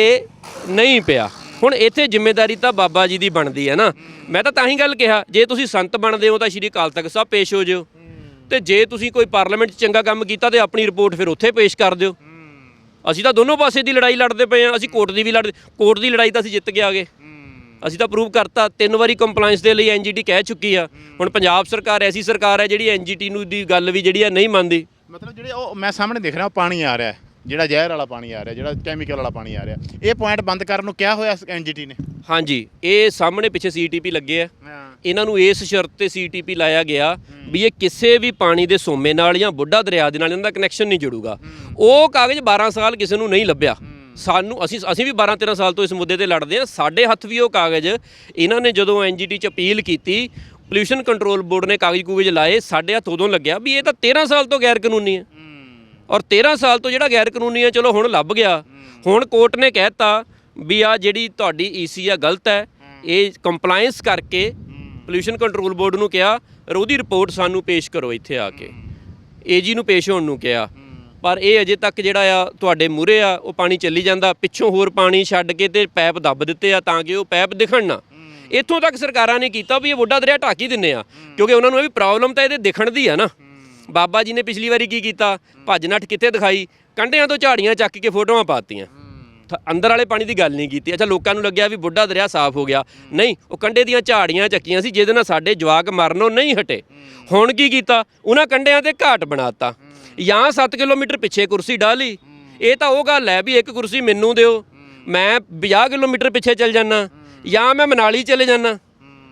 ਨਹੀਂ ਪਿਆ। ਹੁਣ ਇੱਥੇ ਜ਼ਿੰਮੇਵਾਰੀ ਤਾਂ ਬਾਬਾ ਜੀ ਦੀ ਬਣਦੀ ਹੈ ਨਾ। ਮੈਂ ਤਾਂ ਤਾਂ ਹੀ ਗੱਲ ਕਿਹਾ, ਜੇ ਤੁਸੀਂ ਸੰਤ ਬਣਦੇ ਹੋ ਤਾਂ ਸ਼੍ਰੀ ਅਕਾਲ ਤਖਤ ਸਾਹਿਬ ਪੇਸ਼ ਹੋ ਜਿਓ। ਤੇ ਜੇ ਤੁਸੀਂ ਕੋਈ ਪਾਰਲੀਮੈਂਟ 'ਚ ਚੰਗਾ ਕੰਮ ਕੀਤਾ ਤੇ ਆਪਣੀ ਰਿਪੋਰਟ ਫਿਰ ਉੱਥੇ ਪੇਸ਼ ਕਰ ਦਿਓ। ਅਸੀਂ ਤਾਂ ਦੋਨੋਂ ਪਾਸੇ ਦੀ ਲੜਾਈ ਲੜਦੇ ਪਏ ਆ, ਅਸੀਂ ਕੋਰਟ ਦੀ ਵੀ ਲੜਦੇ ਕੋਰਟ ਦੀ ਲੜਾਈ ਤਾਂ ਅਸੀਂ ਜਿੱਤ ਕੇ ਆ ਗਏ। ਅਸੀਂ ਤਾਂ ਪ੍ਰੂਵ ਕਰਤਾ, ਤਿੰਨ ਵਾਰੀ ਕੰਪਲਾਈਂਸ ਦੇ ਲਈ ਐਨਜੀਟੀ ਕਹਿ ਚੁੱਕੀ ਆ। ਹੁਣ ਪੰਜਾਬ ਸਰਕਾਰ ਐਸੀ ਸਰਕਾਰ ਹੈ ਜਿਹੜੀ ਐਨਜੀਟੀ ਨੂੰ ਦੀ ਗੱਲ ਵੀ ਜਿਹੜੀ ਆ ਨਹੀਂ ਮੰਨਦੀ। ਮਤਲਬ ਜਿਹੜੇ ਉਹ ਮੈਂ ਸਾਹਮਣੇ ਦੇਖ ਰਿਹਾ ਉਹ ਪਾਣੀ ਆ ਰਿਹਾ ਹੈ, ਜਿਹੜਾ ਜ਼ਹਿਰ ਵਾਲਾ ਪਾਣੀ ਆ ਰਿਹਾ ਜਿਹੜਾ ਕੈਮੀਕਲ ਵਾਲਾ ਪਾਣੀ ਆ ਰਿਹਾ। ਇਹ ਪੁਆਇੰਟ ਬੰਦ ਕਰਨ ਨੂੰ ਕਿਹਾ ਹੋਇਆ ਐਨਜੀਟੀ ਨੇ? ਹਾਂਜੀ ਇਹ ਸਾਹਮਣੇ ਪਿੱਛੇ ਸੀਟੀਪੀ ਲੱਗੇ ਆ। ਹਾਂ। ਇਹਨਾਂ ਨੂੰ ਇਸ ਸ਼ਰਤ ਤੇ ਸੀਟੀਪੀ ਲਾਇਆ ਗਿਆ ਵੀ ਇਹ ਕਿਸੇ ਵੀ ਪਾਣੀ ਦੇ ਸੋਮੇ ਨਾਲ ਜਾਂ ਬੁੱਢਾ ਦਰਿਆ ਦੇ ਨਾਲ ਇਹਨਾਂ ਦਾ ਕਨੈਕਸ਼ਨ ਨਹੀਂ ਜੁੜੂਗਾ। ਉਹ ਕਾਗਜ਼ 12 ਸਾਲ ਕਿਸੇ ਨੂੰ ਨਹੀਂ ਲੱਭਿਆ। ਸਾਨੂੰ ਅਸੀਂ ਅਸੀਂ ਵੀ 12 13 ਸਾਲ ਤੋਂ ਇਸ ਮੁੱਦੇ ਤੇ ਲੜਦੇ ਆ ਸਾਡੇ ਹੱਥ ਵੀ ਉਹ ਕਾਗਜ਼। ਇਹਨਾਂ ਨੇ ਜਦੋਂ ਐਨਜੀਟੀ ਚ ਅਪੀਲ ਕੀਤੀ ਪੋਲਿਊਸ਼ਨ ਕੰਟਰੋਲ ਬੋਰਡ ਨੇ ਕਾਗਜ਼ ਕੂਗਜ਼ ਲਾਏ ਸਾਡੇ ਹੱਥ ਉਦੋਂ ਲੱਗਿਆ ਵੀ ਇਹ ਤਾਂ 13 ਸਾਲ ਤੋਂ ਗੈਰ ਕਾਨੂੰਨੀ ਹੈ। ਔਰ 13 ਸਾਲ ਤੋਂ ਜਿਹੜਾ ਗੈਰ ਕਾਨੂੰਨੀ ਹੈ ਚਲੋ ਹੁਣ ਲੱਭ ਗਿਆ। ਹੁਣ ਕੋਰਟ ਨੇ ਕਹਿਤਾ ਵੀ ਆ ਜਿਹੜੀ ਤੁਹਾਡੀ ਈਸੀ ਆ ਗਲਤ ਹੈ। ਇਹ ਕੰਪਲਾਈਂਸ ਕਰਕੇ ਪੋਲਿਊਸ਼ਨ ਕੰਟਰੋਲ ਬੋਰਡ ਨੂੰ ਕਿਹਾ ਉਹਦੀ ਰਿਪੋਰਟ ਸਾਨੂੰ ਪੇਸ਼ ਕਰੋ ਇੱਥੇ ਆ ਕੇ। ਏਜੀ ਨੂੰ ਪੇਸ਼ ਹੋਣ ਨੂੰ ਕਿਹਾ। ਪਰ ਇਹ ਅਜੇ ਤੱਕ ਜਿਹੜਾ ਆ ਤੁਹਾਡੇ ਮੂਰੇ ਆ ਉਹ ਪਾਣੀ ਚੱਲੀ ਜਾਂਦਾ। ਪਿੱਛੋਂ ਹੋਰ ਪਾਣੀ ਛੱਡ ਕੇ ਤੇ ਪੈਪ ਦੱਬ ਦਿੱਤੇ ਆ ਤਾਂ ਕਿ ਉਹ ਪੈਪ ਦਿਖਣ ਨਾ। ਇੱਥੋਂ ਤੱਕ ਸਰਕਾਰਾਂ ਨੇ ਕੀਤਾ ਵੀ ਇਹ ਵੱਡਾ ਦਰਿਆ ਢੱਕ ਹੀ ਦਿੰਨੇ ਆ। ਕਿਉਂਕਿ ਉਹਨਾਂ ਨੂੰ ਇਹ ਵੀ ਪ੍ਰੋਬਲਮ ਤਾਂ ਇਹਦੇ ਦਿਖਣ ਦੀ ਆ ਨਾ। ਬਾਬਾ ਜੀ ਨੇ ਪਿਛਲੀ ਵਾਰੀ ਕੀ ਕੀਤਾ? ਭੱਜ ਨੱਠ ਕਿੱਥੇ ਦਿਖਾਈ? ਕੰਢਿਆਂ ਤੋਂ ਝਾੜੀਆਂ ਚੱਕ ਕੇ ਫੋਟੋਆਂ ਪਾਤੀਆਂ ਅੰਦਰ ਵਾਲੇ ਪਾਣੀ ਦੀ ਗੱਲ ਨਹੀਂ ਕੀਤੀ। ਅੱਛਾ ਲੋਕਾਂ ਨੂੰ ਲੱਗਿਆ ਵੀ ਬੁੱਢਾ ਦਰਿਆ ਸਾਫ਼ ਹੋ ਗਿਆ। ਨਹੀਂ ਉਹ ਕੰਢੇ ਦੀਆਂ ਝਾੜੀਆਂ ਚੱਕੀਆਂ ਸੀ ਜਿਹਦੇ ਨਾਲ ਸਾਡੇ ਜਵਾਕ ਮਰਨੋਂ ਨਹੀਂ ਹਟੇ। ਹੁਣ ਕੀ ਕੀਤਾ? ਉਹਨਾਂ ਕੰਢਿਆਂ ਤੇ ਘਾਟ ਬਣਾਤਾ ਜਾਂ 7 ਕਿਲੋਮੀਟਰ ਪਿੱਛੇ ਕੁਰਸੀ ਡਾਲੀ ਇਹ ਤਾਂ ਉਹ ਗੱਲ ਹੈ ਵੀ ਇੱਕ ਕੁਰਸੀ ਮੈਨੂੰ ਦਿਓ। ਮੈਂ 50 ਕਿਲੋਮੀਟਰ ਪਿੱਛੇ ਚੱਲ ਜਾਣਾ ਜਾਂ ਮੈਂ ਮਨਾਲੀ ਚਲੇ ਜਾਣਾ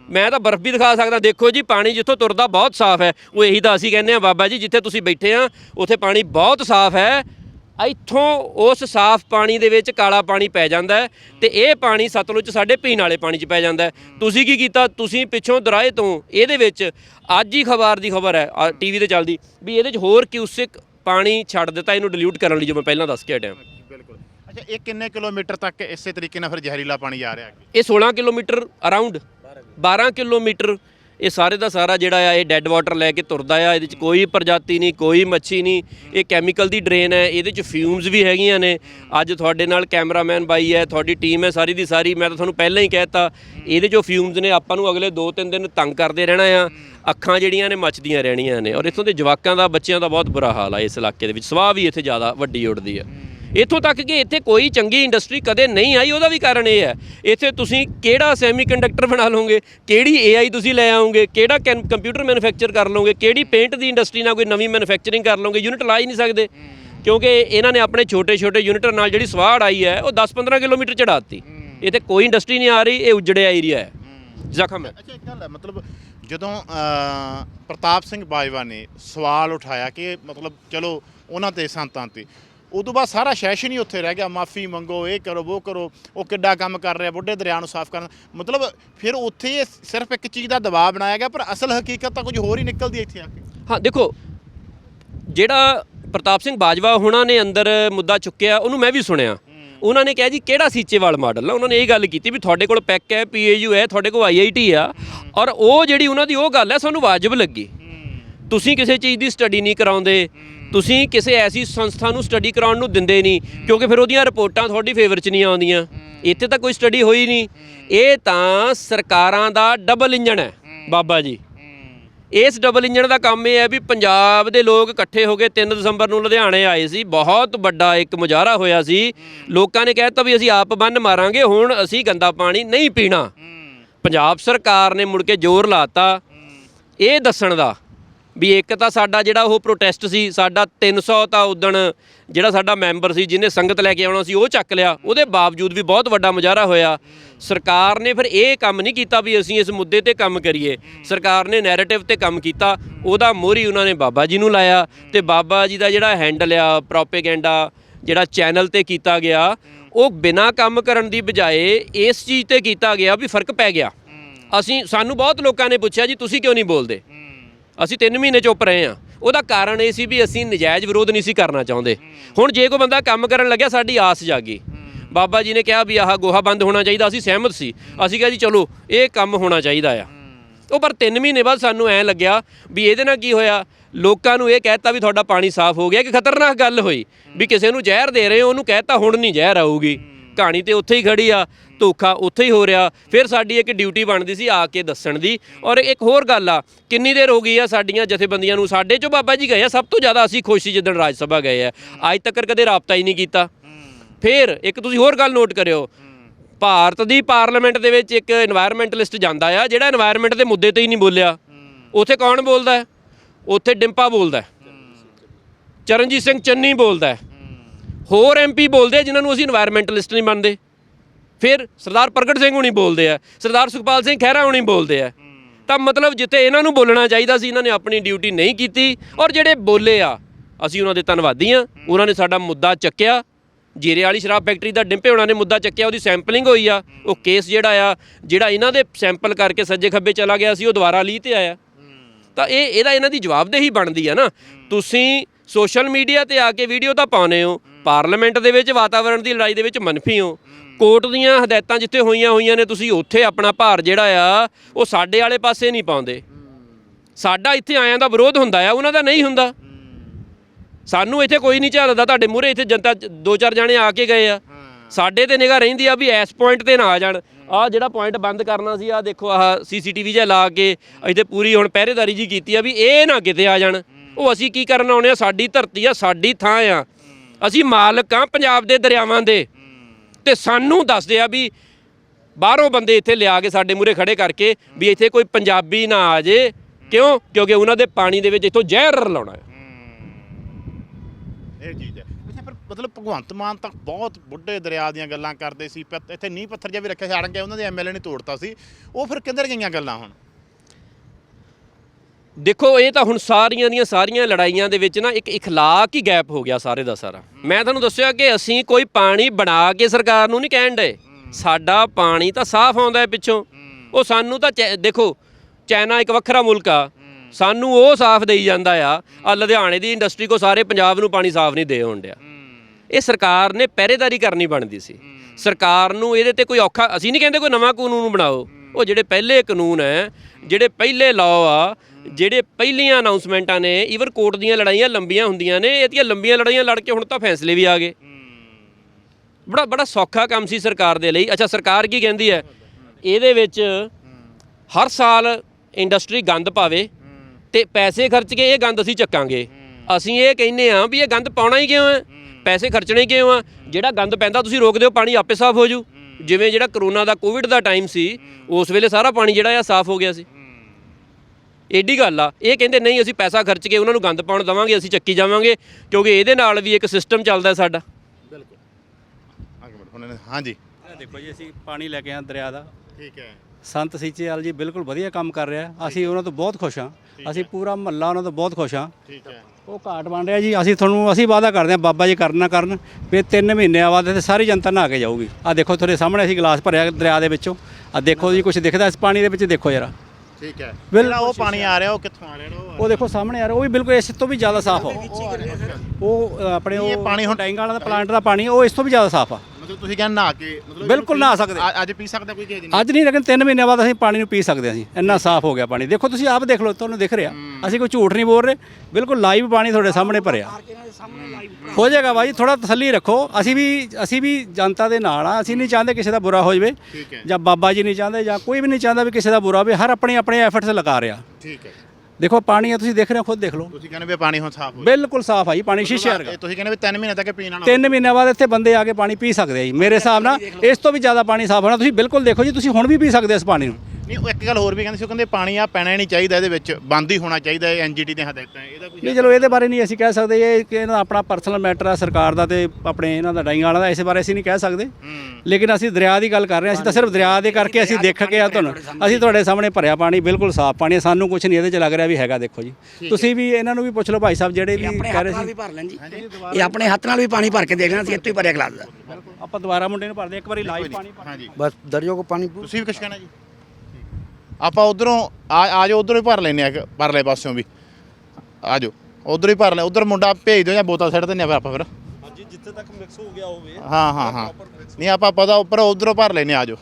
ਮੈਂ ਤਾਂ ਬਰਫ਼ ਵੀ ਦਿਖਾ ਸਕਦਾ। ਦੇਖੋ ਜੀ, ਪਾਣੀ ਜਿੱਥੋਂ ਤੁਰਦਾ ਬਹੁਤ ਸਾਫ਼ ਹੈ। ਉਹ ਇਹੀ ਤਾਂ ਅਸੀਂ ਕਹਿੰਦੇ ਆ ਬਾਬਾ ਜੀ, ਜਿੱਥੇ ਤੁਸੀਂ ਬੈਠੇ ਆ, ਉੱਥੇ ਪਾਣੀ ਬਹੁਤ ਸਾਫ਼ ਹੈ। ਇੱਥੋਂ ਉਸ ਸਾਫ਼ ਪਾਣੀ ਦੇ ਵਿੱਚ ਕਾਲਾ ਪਾਣੀ ਪੈ ਜਾਂਦਾ ਹੈ ਤੇ ਇਹ ਪਾਣੀ ਸਤਲੁਜ ਸਾਡੇ ਪੀਣ ਵਾਲੇ ਪਾਣੀ 'ਚ ਪੈ ਜਾਂਦਾ ਤੁਸੀਂ ਕੀ ਕੀਤਾ? ਤੁਸੀਂ ਪਿੱਛੋਂ ਦਰਾਏ ਤੋਂ ਇਹਦੇ ਵਿੱਚ ਅੱਜ ਹੀ ਖਬਰ ਦੀ ਖਬਰ ਹੈ ਟੀਵੀ ਤੇ ਚੱਲਦੀ, ਵੀ ਇਹਦੇ 'ਚ ਹੋਰ ਕਿਊਸਿਕ ਪਾਣੀ ਛੱਡ ਦਿੱਤਾ, ਇਹਨੂੰ ਡਿਲੂਟ ਕਰਨ ਲਈ ਜੋ ਮੈਂ ਪਹਿਲਾਂ ਦੱਸ ਕੇ ਹਟਿਆ। ਅੱਛਾ, ਇਹ ਕਿੰਨੇ ਕਿਲੋਮੀਟਰ ਤੱਕ ਇਸੇ ਤਰੀਕੇ ਨਾਲ ਫਿਰ ਜ਼ਹਿਰੀਲਾ ਪਾਣੀ ਆ ਰਿਹਾ ਅੱਗੇ? ਇਹ 16 ਕਿਲੋਮੀਟਰ ਅਰਾਊਂਡ 12 ਕਿਲੋਮੀਟਰ, ਇਹ ਸਾਰੇ ਦਾ ਸਾਰਾ ਜਿਹੜਾ ਆ, ਇਹ ਡੈੱਡ ਵਾਟਰ ਲੈ ਕੇ ਤੁਰਦਾ ਆ, ਇਹਦੇ ਚ ਕੋਈ ਪ੍ਰਜਾਤੀ ਨਹੀਂ, ਕੋਈ ਮੱਛੀ ਨਹੀਂ, ਇਹ ਕੈਮੀਕਲ ਦੀ ਡਰੇਨ ਹੈ, ਇਹਦੇ ਚ ਫਿਊਮਸ ਵੀ ਹੈਗੀਆਂ ਨੇ। ਅੱਜ ਤੁਹਾਡੇ ਨਾਲ ਕੈਮਰਾਮੈਨ ਬਾਈ ਹੈ, ਤੁਹਾਡੀ ਟੀਮ ਹੈ, ਸਾਰੀ ਦੀ ਸਾਰੀ, ਮੈਂ ਤਾਂ ਤੁਹਾਨੂੰ ਪਹਿਲਾਂ ਹੀ ਕਹਿਤਾ, ਇਹਦੇ ਜੋ ਫਿਊਮਸ ਨੇ, ਆਪਾਂ ਨੂੰ ਅਗਲੇ 2-3 ਦਿਨ ਤੰਗ ਕਰਦੇ ਰਹਿਣਾ ਆ, ਅੱਖਾਂ ਜਿਹੜੀਆਂ ਨੇ ਮੱਚਦੀਆਂ ਰਹਿਣੀਆਂ ਨੇ, ਔਰ ਇੱਥੋਂ ਦੇ ਜਵਾਕਾਂ ਦਾ, ਬੱਚਿਆਂ ਦਾ ਬਹੁਤ ਬੁਰਾ ਹਾਲ ਆ ਇਸ ਇਲਾਕੇ ਦੇ ਵਿੱਚ, ਸਵਾਹ ਵੀ ਇੱਥੇ ਜ਼ਿਆਦਾ ਵੱਡੀ ਉੱਡਦੀ ਆ। ਇੱਥੋਂ ਤੱਕ ਕਿ ਇੱਥੇ ਕੋਈ ਚੰਗੀ ਇੰਡਸਟਰੀ ਕਦੇ ਨਹੀਂ ਆਈ ਉਹਦਾ ਵੀ ਕਾਰਨ ਇਹ ਹੈ। ਇੱਥੇ ਤੁਸੀਂ ਕਿਹੜਾ ਸੈਮੀਕੰਡਕਟਰ ਬਣਾ ਲਓਗੇ ਕਿਹੜੀ AI ਤੁਸੀਂ ਲੈ ਆਓਗੇ ਕਿਹੜਾ ਕੰਪਿਊਟਰ ਮੈਨੂਫੈਕਚਰ ਕਰ ਲਓਗੇ ਕਿਹੜੀ ਪੇਂਟ ਦੀ ਇੰਡਸਟਰੀ ਨਾਲ ਕੋਈ ਨਵੀਂ ਮੈਨੂਫੈਕਚਰਿੰਗ ਕਰ ਲਓਗੇ ਯੂਨਿਟ ਲਾ ਹੀ ਨਹੀਂ ਸਕਦੇ। ਕਿਉਂਕਿ ਇਹਨਾਂ ਨੇ ਆਪਣੇ ਛੋਟੇ-ਛੋਟੇ ਯੂਨਿਟਾਂ ਨਾਲ ਜਿਹੜੀ ਸਵਾੜ ਆਈ ਹੈ ਉਹ 10-15 ਕਿਲੋਮੀਟਰ ਚੜਾਤੀ ਇੱਥੇ ਕੋਈ ਇੰਡਸਟਰੀ ਨਹੀਂ ਆ ਰਹੀ ਇਹ ਉਜੜਿਆ ਏਰੀਆ ਹੈ। ਜ਼ਖਮ ਹੈ। ਅੱਛਾ ਇੱਕ ਗੱਲ ਹੈ ਮਤਲਬ ਜਦੋਂ ਪ੍ਰਤਾਪ ਸਿੰਘ ਬਾਜਵਾ ਨੇ ਸਵਾਲ ਉਠਾਇਆ ਕਿ ਮਤਲਬ ਚਲੋ ਉਹਨਾਂ ਤੇ ਸੰਤਾਂ ਤੇ ਉਦੋਂ ਬਾਅਦ ਸਾਰਾ ਸੈਸ਼ਨ ਹੀ ਉੱਥੇ ਰਹਿ ਗਿਆ। ਮਾਫੀ ਮੰਗੋ ਇਹ ਕਰੋ ਉਹ ਕਰੋ ਉਹ ਕਿੱਡਾ ਕੰਮ ਕਰ ਰਿਹਾ ਬੁੱਢੇ ਦਰਿਆ ਨੂੰ ਸਾਫ਼ ਕਰਨ। ਮਤਲਬ ਫਿਰ ਉੱਥੇ ਇਹ ਸਿਰਫ ਇੱਕ ਚੀਜ਼ ਦਾ ਦਬਾਅ ਬਣਾਇਆ ਗਿਆ ਪਰ ਅਸਲ ਹਕੀਕਤ ਤਾਂ ਕੁਝ ਹੋਰ ਹੀ ਨਿਕਲਦੀ ਇੱਥੇ ਆ ਕੇ। ਹਾਂ ਦੇਖੋ ਜਿਹੜਾ ਪ੍ਰਤਾਪ ਸਿੰਘ ਬਾਜਵਾ ਹੋਣਾ ਨੇ ਅੰਦਰ ਮੁੱਦਾ ਚੁੱਕਿਆ ਉਹਨੂੰ ਮੈਂ ਵੀ ਸੁਣਿਆ। ਉਹਨਾਂ ਨੇ ਕਿਹਾ ਜੀ ਕਿਹੜਾ ਸੀਚੇਵਾਲ ਮਾਡਲ ਆ? ਉਹਨਾਂ ਨੇ ਇਹ ਗੱਲ ਕੀਤੀ ਵੀ ਤੁਹਾਡੇ ਕੋਲ ਪੈਕ ਹੈ ਪੀਏਯੂ ਹੈ ਤੁਹਾਡੇ ਕੋਲ ਆਈਆਈਟੀ ਆ। ਔਰ ਉਹ ਜਿਹੜੀ ਉਹਨਾਂ ਦੀ ਉਹ ਗੱਲ ਹੈ ਸਾਨੂੰ ਵਾਜਬ ਲੱਗੀ। ਤੁਸੀਂ ਕਿਸੇ ਚੀਜ਼ ਦੀ ਸਟੱਡੀ ਨਹੀਂ ਕਰਾਉਂਦੇ। ਤੁਸੀਂ ਕਿਸੇ ਐਸੀ ਸੰਸਥਾ ਨੂੰ ਸਟੱਡੀ ਕਰਾਉਣ ਨੂੰ ਦਿੰਦੇ ਨਹੀਂ ਕਿਉਂਕਿ ਫਿਰ ਉਹਦੀਆਂ ਰਿਪੋਰਟਾਂ ਤੁਹਾਡੀ ਫੇਵਰ 'ਚ ਨਹੀਂ ਆਉਂਦੀਆਂ। ਇੱਥੇ ਤਾਂ ਕੋਈ ਸਟੱਡੀ ਹੋਈ ਨਹੀਂ। ਇਹ ਤਾਂ ਸਰਕਾਰਾਂ ਦਾ ਡਬਲ ਇੰਜਣ ਹੈ ਬਾਬਾ ਜੀ। ਇਸ ਡਬਲ ਇੰਜਣ ਦਾ ਕੰਮ ਇਹ ਹੈ ਵੀ ਪੰਜਾਬ ਦੇ ਲੋਕ ਇਕੱਠੇ ਹੋ ਕੇ 3 ਦਸੰਬਰ ਨੂੰ ਲੁਧਿਆਣੇ ਆਏ ਸੀ ਬਹੁਤ ਵੱਡਾ ਇੱਕ ਮੁਜ਼ਾਹਰਾ ਹੋਇਆ ਸੀ। ਲੋਕਾਂ ਨੇ ਕਹਿਤਾ ਵੀ ਅਸੀਂ ਆਪ ਬੰਨ ਮਾਰਾਂਗੇ ਹੁਣ ਅਸੀਂ ਗੰਦਾ ਪਾਣੀ ਨਹੀਂ ਪੀਣਾ। ਪੰਜਾਬ ਸਰਕਾਰ ਨੇ ਮੁੜ ਕੇ ਜ਼ੋਰ ਲਾਤਾ। ਇਹ ਦੱਸਣ ਦਾ ਵੀ ਇੱਕ ਤਾਂ ਸਾਡਾ ਜਿਹੜਾ ਉਹ ਪ੍ਰੋਟੈਸਟ ਸੀ, ਸਾਡਾ 300 ਤਾਂ ਉਦਣ ਜਿਹੜਾ ਸਾਡਾ ਮੈਂਬਰ ਸੀ, ਜਿਹਨੇ ਸੰਗਤ ਲੈ ਕੇ ਆਉਣਾ ਸੀ, ਉਹ ਚੱਕ ਲਿਆ। ਉਹਦੇ ਬਾਵਜੂਦ ਵੀ ਬਹੁਤ ਵੱਡਾ ਮੁਜ਼ਾਹਰਾ ਹੋਇਆ। ਸਰਕਾਰ ਨੇ ਫਿਰ ਇਹ ਕੰਮ ਨਹੀਂ ਕੀਤਾ ਵੀ ਅਸੀਂ ਇਸ ਮੁੱਦੇ ਤੇ ਕੰਮ ਕਰੀਏ। ਸਰਕਾਰ ਨੇ ਨੈਰੇਟਿਵ ਤੇ ਕੰਮ ਕੀਤਾ। ਉਹਦਾ ਮੋਹਰੀ ਉਹਨਾਂ ਨੇ ਬਾਬਾ ਜੀ ਨੂੰ ਲਾਇਆ ਤੇ ਬਾਬਾ ਜੀ ਦਾ ਜਿਹੜਾ ਹੈਂਡਲ ਆ ਪ੍ਰੋਪੇਗੈਂਡਾ ਜਿਹੜਾ ਚੈਨਲ ਤੇ ਕੀਤਾ ਗਿਆ, ਉਹ ਬਿਨਾਂ ਕੰਮ ਕਰਨ ਦੀ ਬਜਾਏ ਇਸ ਚੀਜ਼ ਤੇ ਕੀਤਾ ਗਿਆ ਵੀ ਫ਼ਰਕ ਪੈ ਗਿਆ। ਅਸੀਂ, ਸਾਨੂੰ ਬਹੁਤ ਲੋਕਾਂ ਨੇ ਪੁੱਛਿਆ ਜੀ, ਤੁਸੀਂ ਕਿਉਂ ਨਹੀਂ ਬੋਲਦੇ? ਅਸੀਂ 3 ਮਹੀਨੇ ਚੁੱਪ ਰਹੇ ਆ ਉਹਦਾ ਕਾਰਨ ਇਹ ਸੀ ਵੀ ਅਸੀਂ ਨਜਾਇਜ਼ ਵਿਰੋਧ ਨਹੀਂ ਸੀ ਕਰਨਾ ਚਾਹੁੰਦੇ। ਹੁਣ ਜੇ ਕੋਈ ਬੰਦਾ ਕੰਮ ਕਰਨ ਲੱਗਿਆ ਸਾਡੀ ਆਸ ਜਾਗੀ। ਬਾਬਾ ਜੀ ਨੇ ਕਿਹਾ ਵੀ ਆਹ ਗੋਹਾ ਬੰਦ ਹੋਣਾ ਚਾਹੀਦਾ ਅਸੀਂ ਸਹਿਮਤ ਸੀ। ਅਸੀਂ ਕਿਹਾ ਜੀ ਚਲੋ ਇਹ ਕੰਮ ਹੋਣਾ ਚਾਹੀਦਾ ਆ। ਉਹ ਪਰ 3 ਮਹੀਨੇ ਬਾਅਦ ਸਾਨੂੰ ਐਂ ਲੱਗਿਆ ਵੀ ਇਹਦੇ ਨਾਲ ਕੀ ਹੋਇਆ? ਲੋਕਾਂ ਨੂੰ ਇਹ ਕਹਿਤਾ ਵੀ ਤੁਹਾਡਾ ਪਾਣੀ ਸਾਫ਼ ਹੋ ਗਿਆ ਕਿ ਖਤਰਨਾਕ ਗੱਲ ਹੋਈ। ਵੀ ਕਿਸੇ ਨੂੰ ਜ਼ਹਿਰ ਦੇ ਰਹੇ ਹੋ ਉਹਨੂੰ ਕਹਿਤਾ ਹੁਣ ਨਹੀਂ ਜ਼ਹਿਰ ਆਊਗੀ। ਕਹਾਣੀ ਤੇ ਉੱਥੇ ਹੀ ਖੜੀ ਆ, ਧੋਖਾ ਉੱਥੇ ਹੀ ਹੋ ਰਿਹਾ। ਫਿਰ ਸਾਡੀ ਇੱਕ ਡਿਊਟੀ ਬਣਦੀ ਸੀ ਆ ਕੇ ਦੱਸਣ ਦੀ। ਔਰ ਇੱਕ ਹੋਰ ਗੱਲ ਆ, ਕਿੰਨੀ ਦੇਰ ਹੋ ਗਈ ਆ ਸਾਡੀਆਂ ਜਥੇਬੰਦੀਆਂ ਨੂੰ? ਸਾਡੇ ਚੋਂ ਬਾਬਾ ਜੀ ਗਏ ਆ, ਸਭ ਤੋਂ ਜ਼ਿਆਦਾ ਅਸੀਂ ਖੁਸ਼ ਸੀ ਜਿੱਦਣ ਰਾਜ ਸਭਾ ਗਏ ਆ। ਅੱਜ ਤੱਕ ਕਦੇ ਰਾਬਤਾ ਹੀ ਨਹੀਂ ਕੀਤਾ। ਫਿਰ ਇੱਕ ਤੁਸੀਂ ਹੋਰ ਗੱਲ ਨੋਟ ਕਰਿਓ, ਭਾਰਤ ਦੀ ਪਾਰਲੀਮੈਂਟ ਦੇ ਵਿੱਚ ਇੱਕ এনवायरमेंटਲਿਸਟ ਜਾਂਦਾ ਆ, ਜਿਹੜਾ এনवायरमेंट ਦੇ ਮੁੱਦੇ ਤੇ ਹੀ ਨਹੀਂ ਬੋਲਿਆ। ਉੱਥੇ ਕੌਣ ਬੋਲਦਾ? ਉੱਥੇ ਡਿੰਪਾ ਬੋਲਦਾ। ਚਰਨਜੀਤ ਸਿੰਘ ਚੰਨੀ ਬੋਲਦਾ। ਹੋਰ ਐਮਪੀ ਬੋਲਦੇ ਆ ਜਿਨ੍ਹਾਂ ਨੂੰ ਅਸੀਂ এনवायरमेंटਲਿਸਟ ਨਹੀਂ ਮੰਨਦੇ। ਫਿਰ ਸਰਦਾਰ ਪ੍ਰਗਟ ਸਿੰਘ ਹੁਣੀ ਬੋਲਦੇ ਆ, ਸਰਦਾਰ ਸੁਖਪਾਲ ਸਿੰਘ ਖਹਿਰਾ ਹੁਣੀ ਬੋਲਦੇ ਆ। ਤਾਂ ਮਤਲਬ ਜਿੱਤੇ ਇਹਨਾਂ ਨੂੰ ਬੋਲਣਾ ਚਾਹੀਦਾ ਸੀ, ਇਹਨਾਂ ਨੇ ਆਪਣੀ ਡਿਊਟੀ ਨਹੀਂ ਕੀਤੀ ਔਰ ਜਿਹੜੇ ਬੋਲੇ ਆ, ਅਸੀਂ ਉਹਨਾਂ ਦੇ ਧੰਨਵਾਦੀ ਆ ਉਹਨਾਂ ਨੇ ਸਾਡਾ ਮੁੱਦਾ ਚੱਕਿਆ। ਜੀਰੇ ਵਾਲੀ ਸ਼ਰਾਬ ਫੈਕਟਰੀ ਦਾ ਡਿੰਪੇ ਉਹਨਾਂ ਨੇ ਮੁੱਦਾ ਚੱਕਿਆ, ਉਹਦੀ ਸੈਂਪਲਿੰਗ ਹੋਈ ਆ। ਉਹ ਕੇਸ ਜਿਹੜਾ ਆ, ਜਿਹੜਾ ਇਹਨਾਂ ਦੇ ਸੈਂਪਲ ਕਰਕੇ ਸੱਜੇ ਖੱਬੇ ਚਲਾ ਗਿਆ ਸੀ, ਉਹ ਦੁਬਾਰਾ ਲੀ ਤੇ ਆਇਆ। ਤਾਂ ਇਹ, ਇਹਦਾ ਇਹਨਾਂ ਦੀ ਜਵਾਬਦੇਹੀ ਬਣਦੀ ਆ ਨਾ। ਤੁਸੀਂ ਸੋਸ਼ਲ ਮੀਡੀਆ ਤੇ ਆ ਕੇ ਵੀਡੀਓ ਤਾਂ ਪਾਉਨੇ ਹੋ। ਪਾਰਲੀਮੈਂਟ ਦੇ ਵਿੱਚ ਵਾਤਾਵਰਣ ਦੀ ਲੜਾਈ ਦੇ ਵਿੱਚ ਮੰਨਫੀ ਹੋ। ਕੋਰਟ ਦੀਆਂ ਹਦਾਇਤਾਂ ਜਿੱਥੇ ਹੋਈਆਂ ਹੋਈਆਂ ਨੇ, ਤੁਸੀਂ ਉੱਥੇ ਆਪਣਾ ਭਾਰ ਜਿਹੜਾ ਆ, ਉਹ ਸਾਡੇ ਵਾਲੇ ਪਾਸੇ ਨਹੀਂ ਪਾਉਂਦੇ। ਸਾਡਾ ਇੱਥੇ ਆਇਆਂ ਦਾ ਵਿਰੋਧ ਹੁੰਦਾ ਆ, ਉਹਨਾਂ ਦਾ ਨਹੀਂ ਹੁੰਦਾ। ਸਾਨੂੰ ਇੱਥੇ ਕੋਈ ਨਹੀਂ ਝੱਲਦਾ, ਤੁਹਾਡੇ ਮੂਹਰੇ ਇੱਥੇ ਜਨਤਾ ਦੋ ਚਾਰ ਜਾਣੇ ਆ ਕੇ ਗਏ ਆ। ਸਾਡੇ ਤੇ ਨਿਗਾਹ ਰਹਿੰਦੀ ਆ ਵੀ ਇਸ ਪੁਆਇੰਟ ਤੇ ਨਾ ਆ ਜਾਣ। ਆ ਜਿਹੜਾ ਪੁਆਇੰਟ ਬੰਦ ਕਰਨਾ ਸੀ, ਆ ਦੇਖੋ, ਆਹ ਸੀਸੀਟੀਵੀ ਜਿਹਾ ਲਾ ਕੇ ਇੱਥੇ ਪੂਰੀ ਹੁਣ ਪਹਿਰੇਦਾਰੀ ਜੀ ਕੀਤੀ ਆ ਵੀ ਇਹ ਨਾ ਕਿਤੇ ਆ ਜਾਣ। ਉਹ ਅਸੀਂ ਕੀ ਕਰਨ ਆਉਣੇ ਆ? ਸਾਡੀ ਧਰਤੀ ਆ, ਸਾਡੀ ਥਾਂ ਆ। ਅਸੀਂ ਮਾਲਕ ਆ ਪੰਜਾਬ ਦੇ ਦਰਿਆਵਾਂ ਦੇ। ਤੇ ਸਾਨੂੰ ਦੱਸਦੇ ਆ ਵੀ ਬਾਹਰੋਂ ਬੰਦੇ ਇੱਥੇ ਲਿਆ ਕੇ ਸਾਡੇ ਮੂਹਰੇ ਖੜੇ ਕਰਕੇ ਵੀ ਇੱਥੇ ਕੋਈ ਪੰਜਾਬੀ ਨਾ ਆ ਜੇ। ਕਿਉਂ? ਕਿਉਂਕਿ ਉਹਨਾਂ ਦੇ ਪਾਣੀ ਦੇ ਵਿੱਚ ਇੱਥੋਂ ਜ਼ਹਿਰ ਲਾਉਣਾ ਹੈ। ਇਹ ਚੀਜ਼ ਹੈ। ਅੱਛਾ, ਫਿਰ ਮਤਲਬ ਭਗਵੰਤ ਮਾਨ ਤਾਂ ਬਹੁਤ ਬੁੱਢੇ ਦਰਿਆ ਦੀਆਂ ਗੱਲਾਂ ਕਰਦੇ ਸੀ। ਪ- ਇੱਥੇ ਨੀਂਹ ਪੱਥਰ ਜਿਹਾ ਵੀ ਰੱਖਿਆ ਛੜ ਕੇ ਉਹਨਾਂ ਦੇ ਐਮਐਲਏ ਨੇ ਤੋੜਤਾ ਸੀ। ਉਹ ਫਿਰ ਕਿੱਧਰ ਗਈਆਂ ਗੱਲਾਂ ਹੁਣ? ਦੇਖੋ ਇਹ ਤਾਂ ਹੁਣ ਸਾਰੀਆਂ ਦੀਆਂ ਸਾਰੀਆਂ ਲੜਾਈਆਂ ਦੇ ਵਿੱਚ ਨਾ ਇੱਕ اخلاق ਹੀ ਗੈਪ ਹੋ ਗਿਆ ਸਾਰੇ ਦਾ ਸਾਰਾ ਮੈਂ ਤੁਹਾਨੂੰ ਦੱਸਿਆ ਕਿ ਅਸੀਂ ਕੋਈ ਪਾਣੀ ਬਣਾ ਕੇ ਸਰਕਾਰ ਨੂੰ ਨਹੀਂ ਕਹਿਣ ਦੇ ਸਾਡਾ ਪਾਣੀ ਤਾਂ ਸਾਫ਼ ਆਉਂਦਾ ਹੈ ਪਿੱਛੋਂ ਉਹ ਸਾਨੂੰ ਤਾਂ ਚੈ- ਦੇਖੋ ਚਾਈਨਾ ਇੱਕ ਵੱਖਰਾ ਮੁਲਕ ਆ ਸਾਨੂੰ ਉਹ ਸਾਫ਼ ਦੇਈ ਜਾਂਦਾ ਆ ਆ ਲੁਧਿਆਣੇ ਦੀ ਇੰਡਸਟਰੀ ਕੋ ਸਾਰੇ ਪੰਜਾਬ ਨੂੰ ਪਾਣੀ ਸਾਫ਼ ਨਹੀਂ ਦੇ ਹੋਣ ਡਿਆ ਇਹ ਸਰਕਾਰ ਨੇ ਪਹਿਰੇਦਾਰੀ ਕਰਨੀ ਬਣਦੀ ਸੀ ਸਰਕਾਰ ਨੂੰ ਇਹਦੇ ਤੇ ਕੋਈ ਔਖਾ ਅਸੀਂ ਨਹੀਂ ਕਹਿੰਦੇ ਕੋਈ ਨਵਾਂ ਕਾਨੂੰਨ ਬਣਾਓ ਉਹ ਜਿਹੜੇ ਪਹਿਲੇ ਕਾਨੂੰਨ ਹੈ ਜਿਹੜੇ ਪਹਿਲੇ ਲਾਅ ਆ ਜਿਹੜੇ ਪਹਿਲੀਆਂ ਅਨਾਉਂਸਮੈਂਟਾਂ ਨੇ ਈਵਨ ਕੋਰਟ ਦੀਆਂ ਲੜਾਈਆਂ ਲੰਬੀਆਂ ਹੁੰਦੀਆਂ ਨੇ ਇਹਦੀਆਂ ਲੰਬੀਆਂ ਲੜਾਈਆਂ ਲੜ ਕੇ ਹੁਣ ਤਾਂ ਫੈਸਲੇ ਵੀ ਆ ਗਏ। ਬੜਾ ਬੜਾ ਸੌਖਾ ਕੰਮ ਸੀ ਸਰਕਾਰ ਦੇ ਲਈ। ਅੱਛਾ ਸਰਕਾਰ ਕੀ ਕਹਿੰਦੀ ਹੈ? ਇਹਦੇ ਵਿੱਚ ਹਰ ਸਾਲ ਇੰਡਸਟਰੀ ਗੰਦ ਪਾਵੇ ਤੇ ਪੈਸੇ ਖਰਚ ਕੇ ਇਹ ਗੰਦ ਅਸੀਂ ਚੱਕਾਂਗੇ। ਅਸੀਂ ਇਹ ਕਹਿੰਨੇ ਆ ਵੀ ਇਹ ਗੰਦ ਪਾਉਣਾ ਹੀ ਕਿਉਂ ਹੈ? ਪੈਸੇ ਖਰਚਣੇ ਕਿਉਂ ਆ? ਜਿਹੜਾ ਗੰਦ ਪੈਂਦਾ ਤੁਸੀਂ ਰੋਕ ਦਿਓ ਪਾਣੀ ਆਪੇ ਸਾਫ਼ ਹੋ ਜੂ। ਜਿਵੇਂ ਜਿਹੜਾ ਕਰੋਨਾ ਦਾ ਕੋਵਿਡ ਦਾ ਟਾਈਮ ਸੀ ਉਸ ਵੇਲੇ ਸਾਰਾ ਪਾਣੀ ਜਿਹੜਾ ਆ ਸਾਫ਼ ਹੋ ਗਿਆ ਸੀ। ਏਡੀ ਗੱਲ ਆ ਇਹ ਕਹਿੰਦੇ ਨਹੀਂ ਅਸੀਂ ਪੈਸਾ ਖਰਚ ਕੇ ਉਹਨਾਂ ਨੂੰ ਗੰਦ ਪਾਉਣ ਦਵਾਂਗੇ ਅਸੀਂ ਚੱਕੀ ਜਾਵਾਂਗੇ ਕਿਉਂਕਿ ਇਹਦੇ ਨਾਲ ਵੀ ਇੱਕ ਸਿਸਟਮ ਚੱਲਦਾ ਸਾਡਾ। ਹੁਣ ਹਾਂਜੀ। ਇਹ ਦੇਖੋ ਜੀ ਅਸੀਂ ਪਾਣੀ ਲੈ ਕੇ ਆਏ ਦਰਿਆ ਦਾ। ਠੀਕ ਹੈ। ਸੰਤ ਸੀਚੇਵਾਲ ਜੀ ਬਿਲਕੁਲ ਵਧੀਆ ਕੰਮ ਕਰ ਰਿਹਾ। ਅਸੀਂ ਉਹਨਾਂ ਤੋਂ ਬਹੁਤ ਖੁਸ਼ ਹਾਂ। ਅਸੀਂ ਪੂਰਾ ਮਹੱਲਾ ਉਹਨਾਂ ਤੋਂ ਬਹੁਤ ਖੁਸ਼ ਹਾਂ। ਠੀਕ ਹੈ। ਉਹ ਘਾਟ ਬਣ ਰਿਹਾ ਜੀ ਅਸੀਂ ਤੁਹਾਨੂੰ ਅਸੀਂ ਵਾਅਦਾ ਕਰਦੇ ਹਾਂ ਬਾਬਾ ਜੀ ਕਰਨਾ ਕਰਨ ਵੀ ਤਿੰਨ ਮਹੀਨਿਆਂ ਬਾਅਦ ਇੱਥੇ ਸਾਰੀ ਜਨਤਾ ਨਹਾ ਕੇ ਜਾਊਗੀ। ਆ ਦੇਖੋ ਤੁਹਾਡੇ ਸਾਹਮਣੇ ਅਸੀਂ ਗਲਾਸ ਭਰਿਆ ਦਰਿਆ ਦੇ ਵਿੱਚੋਂ। ਆ ਦੇਖੋ ਜੀ ਕੁਝ ਦਿਖਦਾ ਇਸ ਪਾਣੀ ਦੇ ਵਿੱਚ ਦੇਖੋ ਜਰਾ। ਠੀਕ ਹੈ। ਜਿਹੜਾ ਉਹ ਪਾਣੀ ਆ ਰਿਹਾ ਉਹ ਕਿੱਥੋਂ ਆ ਰਿਹਾ ਉਹ ਉਹ ਦੇਖੋ ਸਾਹਮਣੇ ਆ ਰਿਹਾ ਉਹ ਵੀ ਬਿਲਕੁਲ ਇਸ ਤੋਂ ਵੀ ਜ਼ਿਆਦਾ ਸਾਫ਼ ਆ। ਉਹ ਆਪਣੇ ਉਹ ਪਾਣੀ ਹੁਣ- ਟੈਂਕ ਵਾਲਾ ਦਾ ਪਲਾਂਟ ਦਾ ਪਾਣੀ ਉਹ ਇਸ ਤੋਂ ਵੀ ਜ਼ਿਆਦਾ ਸਾਫ਼ ਆ। ਤੁਸੀਂ ਕਹਿੰਦੇ ਨਹਾ ਕੇ ਮਤਲਬ ਬਿਲਕੁਲ ਨਹਾ ਸਕਦੇ। ਅ- ਅੱਜ ਪੀ ਸਕਦਾ ਕੋਈ ਕਿਸੇ ਦਿਨ ਅੱਜ ਨਹੀਂ ਲੇਕਿਨ 3 ਮਹੀਨਿਆਂ ਬਾਅਦ ਅਸੀਂ ਪਾਣੀ ਨੂੰ ਪੀ ਸਕਦੇ ਹਾਂ ਅਸੀਂ ਇੰਨਾ ਸਾਫ਼ ਹੋ ਗਿਆ ਪਾਣੀ। ਦੇਖੋ ਤੁਸੀਂ ਆਪ ਦੇਖ ਲਓ ਤੁਹਾਨੂੰ ਦਿਖ ਰਿਹਾ। ਅਸੀਂ ਕੋਈ ਝੂਠ ਨਹੀਂ ਬੋਲ ਰਹੇ। ਬਿਲਕੁਲ ਲਾਈਵ ਪਾਣੀ ਤੁਹਾਡੇ ਸਾਹਮਣੇ ਭਰਿਆ। ਹੋ ਜਾਏਗਾ ਬਾਈ ਥੋੜਾ ਤਸੱਲੀ ਰੱਖੋ। ਅਸੀਂ ਵੀ ਅਸੀਂ ਵੀ ਜਨਤਾ ਦੇ ਨਾਲ ਆ ਅਸੀਂ ਨਹੀਂ ਚਾਹੁੰਦੇ ਕਿਸੇ ਦਾ ਬੁਰਾ ਹੋ ਜਾਵੇ ਠੀਕ ਹੈ। ਜਾਂ ਬਾਬਾ ਜੀ ਨਹੀਂ ਚਾਹੁੰਦੇ ਜਾਂ ਕੋਈ ਵੀ ਨਹੀਂ ਚਾਹੁੰਦਾ ਵੀ ਕਿਸੇ ਦਾ ਬੁਰਾ ਹੋਵੇ। ਹਰ ਆਪਣੇ ਆਪਣੇ ਐਫਰਟਸ ਲਗਾ ਰਿਹਾ। ਠੀਕ ਹੈ। ਦੇਖੋ ਪਾਣੀ ਆ ਤੁਸੀਂ ਦੇਖ ਰਹੇ ਹੋ ਖੁਦ ਦੇਖ ਲਓ। ਤੁਸੀਂ ਕਹਿੰਦੇ ਵੀ ਪਾਣੀ ਹੁਣ ਸਾਫ਼ ਹੋ ਬਿਲਕੁਲ ਸਾਫ਼ ਆ ਜੀ ਪਾਣੀ ਸ਼ੀਸ਼ੇ ਵਰਗਾ। ਤੁਸੀਂ ਕਹਿੰਦੇ ਵੀ 3 ਮਹੀਨੇ ਤੱਕ ਪੀਣ ਵਾਲਾ ਤਿੰਨ ਮਹੀਨਿਆਂ ਬਾਅਦ ਇੱਥੇ ਬੰਦੇ ਆ ਕੇ ਪਾਣੀ ਪੀ ਸਕਦੇ ਆ ਜੀ। ਮੇਰੇ ਹਿਸਾਬ ਨਾਲ ਇਸ ਤੋਂ ਵੀ ਜ਼ਿਆਦਾ ਪਾਣੀ ਸਾਫ਼ ਹੋਣਾ। ਤੁਸੀਂ ਬਿਲਕੁਲ ਦੇਖੋ ਜੀ ਤੁਸੀਂ ਹੁਣ ਵੀ ਪੀ ਸਕਦੇ ਇਸ ਪਾਣੀ ਨੂੰ। ਨਹੀਂ ਇੱਕ ਗੱਲ ਹੋਰ ਵੀ ਕਹਿੰਦੇ ਸੀ ਉਹ ਕਹਿੰਦੇ ਪਾਣੀ ਆ ਪੈਣਾ ਨਹੀਂ ਚਾਹੀਦਾ ਇਹਦੇ ਵਿੱਚ ਬੰਦ ਹੀ ਹੋਣਾ ਚਾਹੀਦਾ ਹੈ ਐਨਜੀਟੀ ਦੇ ਹਦਾਇਤਾਂ ਇਹਦਾ ਕੋਈ ਨਹੀਂ ਚਲੋ ਇਹਦੇ ਬਾਰੇ ਨਹੀਂ ਅਸੀਂ ਕਹਿ ਸਕਦੇ ਇਹ ਕਿ ਇਹਨਾਂ ਦਾ ਆਪਣਾ ਪਰਸਨਲ ਮੈਟਰ ਆ ਸਰਕਾਰ ਦਾ ਤੇ ਆਪਣੇ ਇਹਨਾਂ ਦਾ ਡਾਈਆਂ ਵਾਲਾ ਦਾ ਇਸ ਬਾਰੇ ਅਸੀਂ ਨਹੀਂ ਕਹਿ ਸਕਦੇ। ਲੇਕਿਨ ਅਸੀਂ ਦਰਿਆ ਦੀ ਗੱਲ ਕਰ ਰਹੇ ਅਸੀਂ ਤਾਂ ਸਿਰਫ ਦਰਿਆ ਦੇ ਕਰਕੇ ਅਸੀਂ ਦੇਖ ਕੇ ਆ ਤੁਹਾਨੂੰ। ਅਸੀਂ ਤੁਹਾਡੇ ਸਾਹਮਣੇ ਭਰਿਆ ਪਾਣੀ ਬਿਲਕੁਲ ਸਾਫ਼ ਪਾਣੀ ਸਾਨੂੰ ਕੁਝ ਨਹੀਂ ਇਹਦੇ 'ਚ ਲੱਗ ਰਿਹਾ ਵੀ ਹੈਗਾ ਦੇਖੋ ਜੀ। ਤੁਸੀਂ ਵੀ ਇਹਨਾਂ ਨੂੰ ਵੀ ਪੁੱਛ ਲਓ ਭਾਈ ਸਾਹਿਬ ਜਿਹੜੇ ਵੀ ਕਹਿ ਰਹੇ ਸੀ। ਇਹ ਆਪਣੇ ਹੱਥ ਨਾਲ ਵੀ ਪਾਣੀ ਭਰ ਕੇ ਦੇਖ ਲੈਣਾ ਸੀ ਇੱਥੇ ਹੀ ਭਰਿਆ ਗਲਾਸ ਦਾ। ਆਪਾਂ ਦੁਬਾਰਾ ਮੁੰਡੇ ਨੂੰ ਭਰਦੇ ਇੱਕ ਵਾਰੀ ਲਾਈਵ ਪਾਣੀ ਭਰ ਬਸ ਦਰਿਆ ਕੋ ਪਾਣੀ ਤੁਸੀਂ ਵੀ ਕੁਝ ਕਹਿਣਾ ਜੀ? ਆਪਾਂ ਉਧਰੋਂ ਆ ਜਾਓ ਉਧਰੋਂ ਹੀ ਭਰ ਲੈਨੇ ਆ ਪਰਲੇ ਪਾਸਿਓਂ ਵੀ। ਆ ਜਾਓ ਉਧਰ ਹੀ ਭਰ ਲੈ ਉਧਰ ਮੁੰਡਾ ਭੇਜ ਦਿਓ ਜਾਂ ਬੋਤਲ ਸੱਟ ਦਿੰਨੇ ਆ ਆਪਾਂ ਫਿਰ। ਹਾਂਜੀ ਜਿੱਥੇ ਤੱਕ ਮਿਕਸ ਹੋ ਗਿਆ ਹੋਵੇ। ਹਾਂ ਹਾਂ ਹਾਂ। ਨਹੀਂ ਆਪਾਂ ਪਤਾ ਉੱਪਰ ਉਧਰੋਂ ਭਰ ਲੈਨੇ ਆ ਜਾਓ।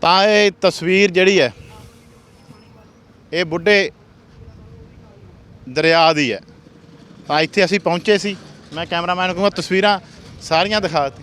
ਤਾਂ ਇਹ ਤਸਵੀਰ ਜਿਹੜੀ ਹੈ ਇਹ ਬੁੱਢੇ ਦਰਿਆ ਦੀ ਹੈ। ਤਾਂ ਇੱਥੇ ਅਸੀਂ ਪਹੁੰਚੇ ਸੀ। ਮੈਂ ਕੈਮਰਾਮੈਨ ਨੂੰ ਕਹੂੰਗਾ ਤਸਵੀਰਾਂ ਸਾਰੀਆਂ ਦਿਖਾਤੀ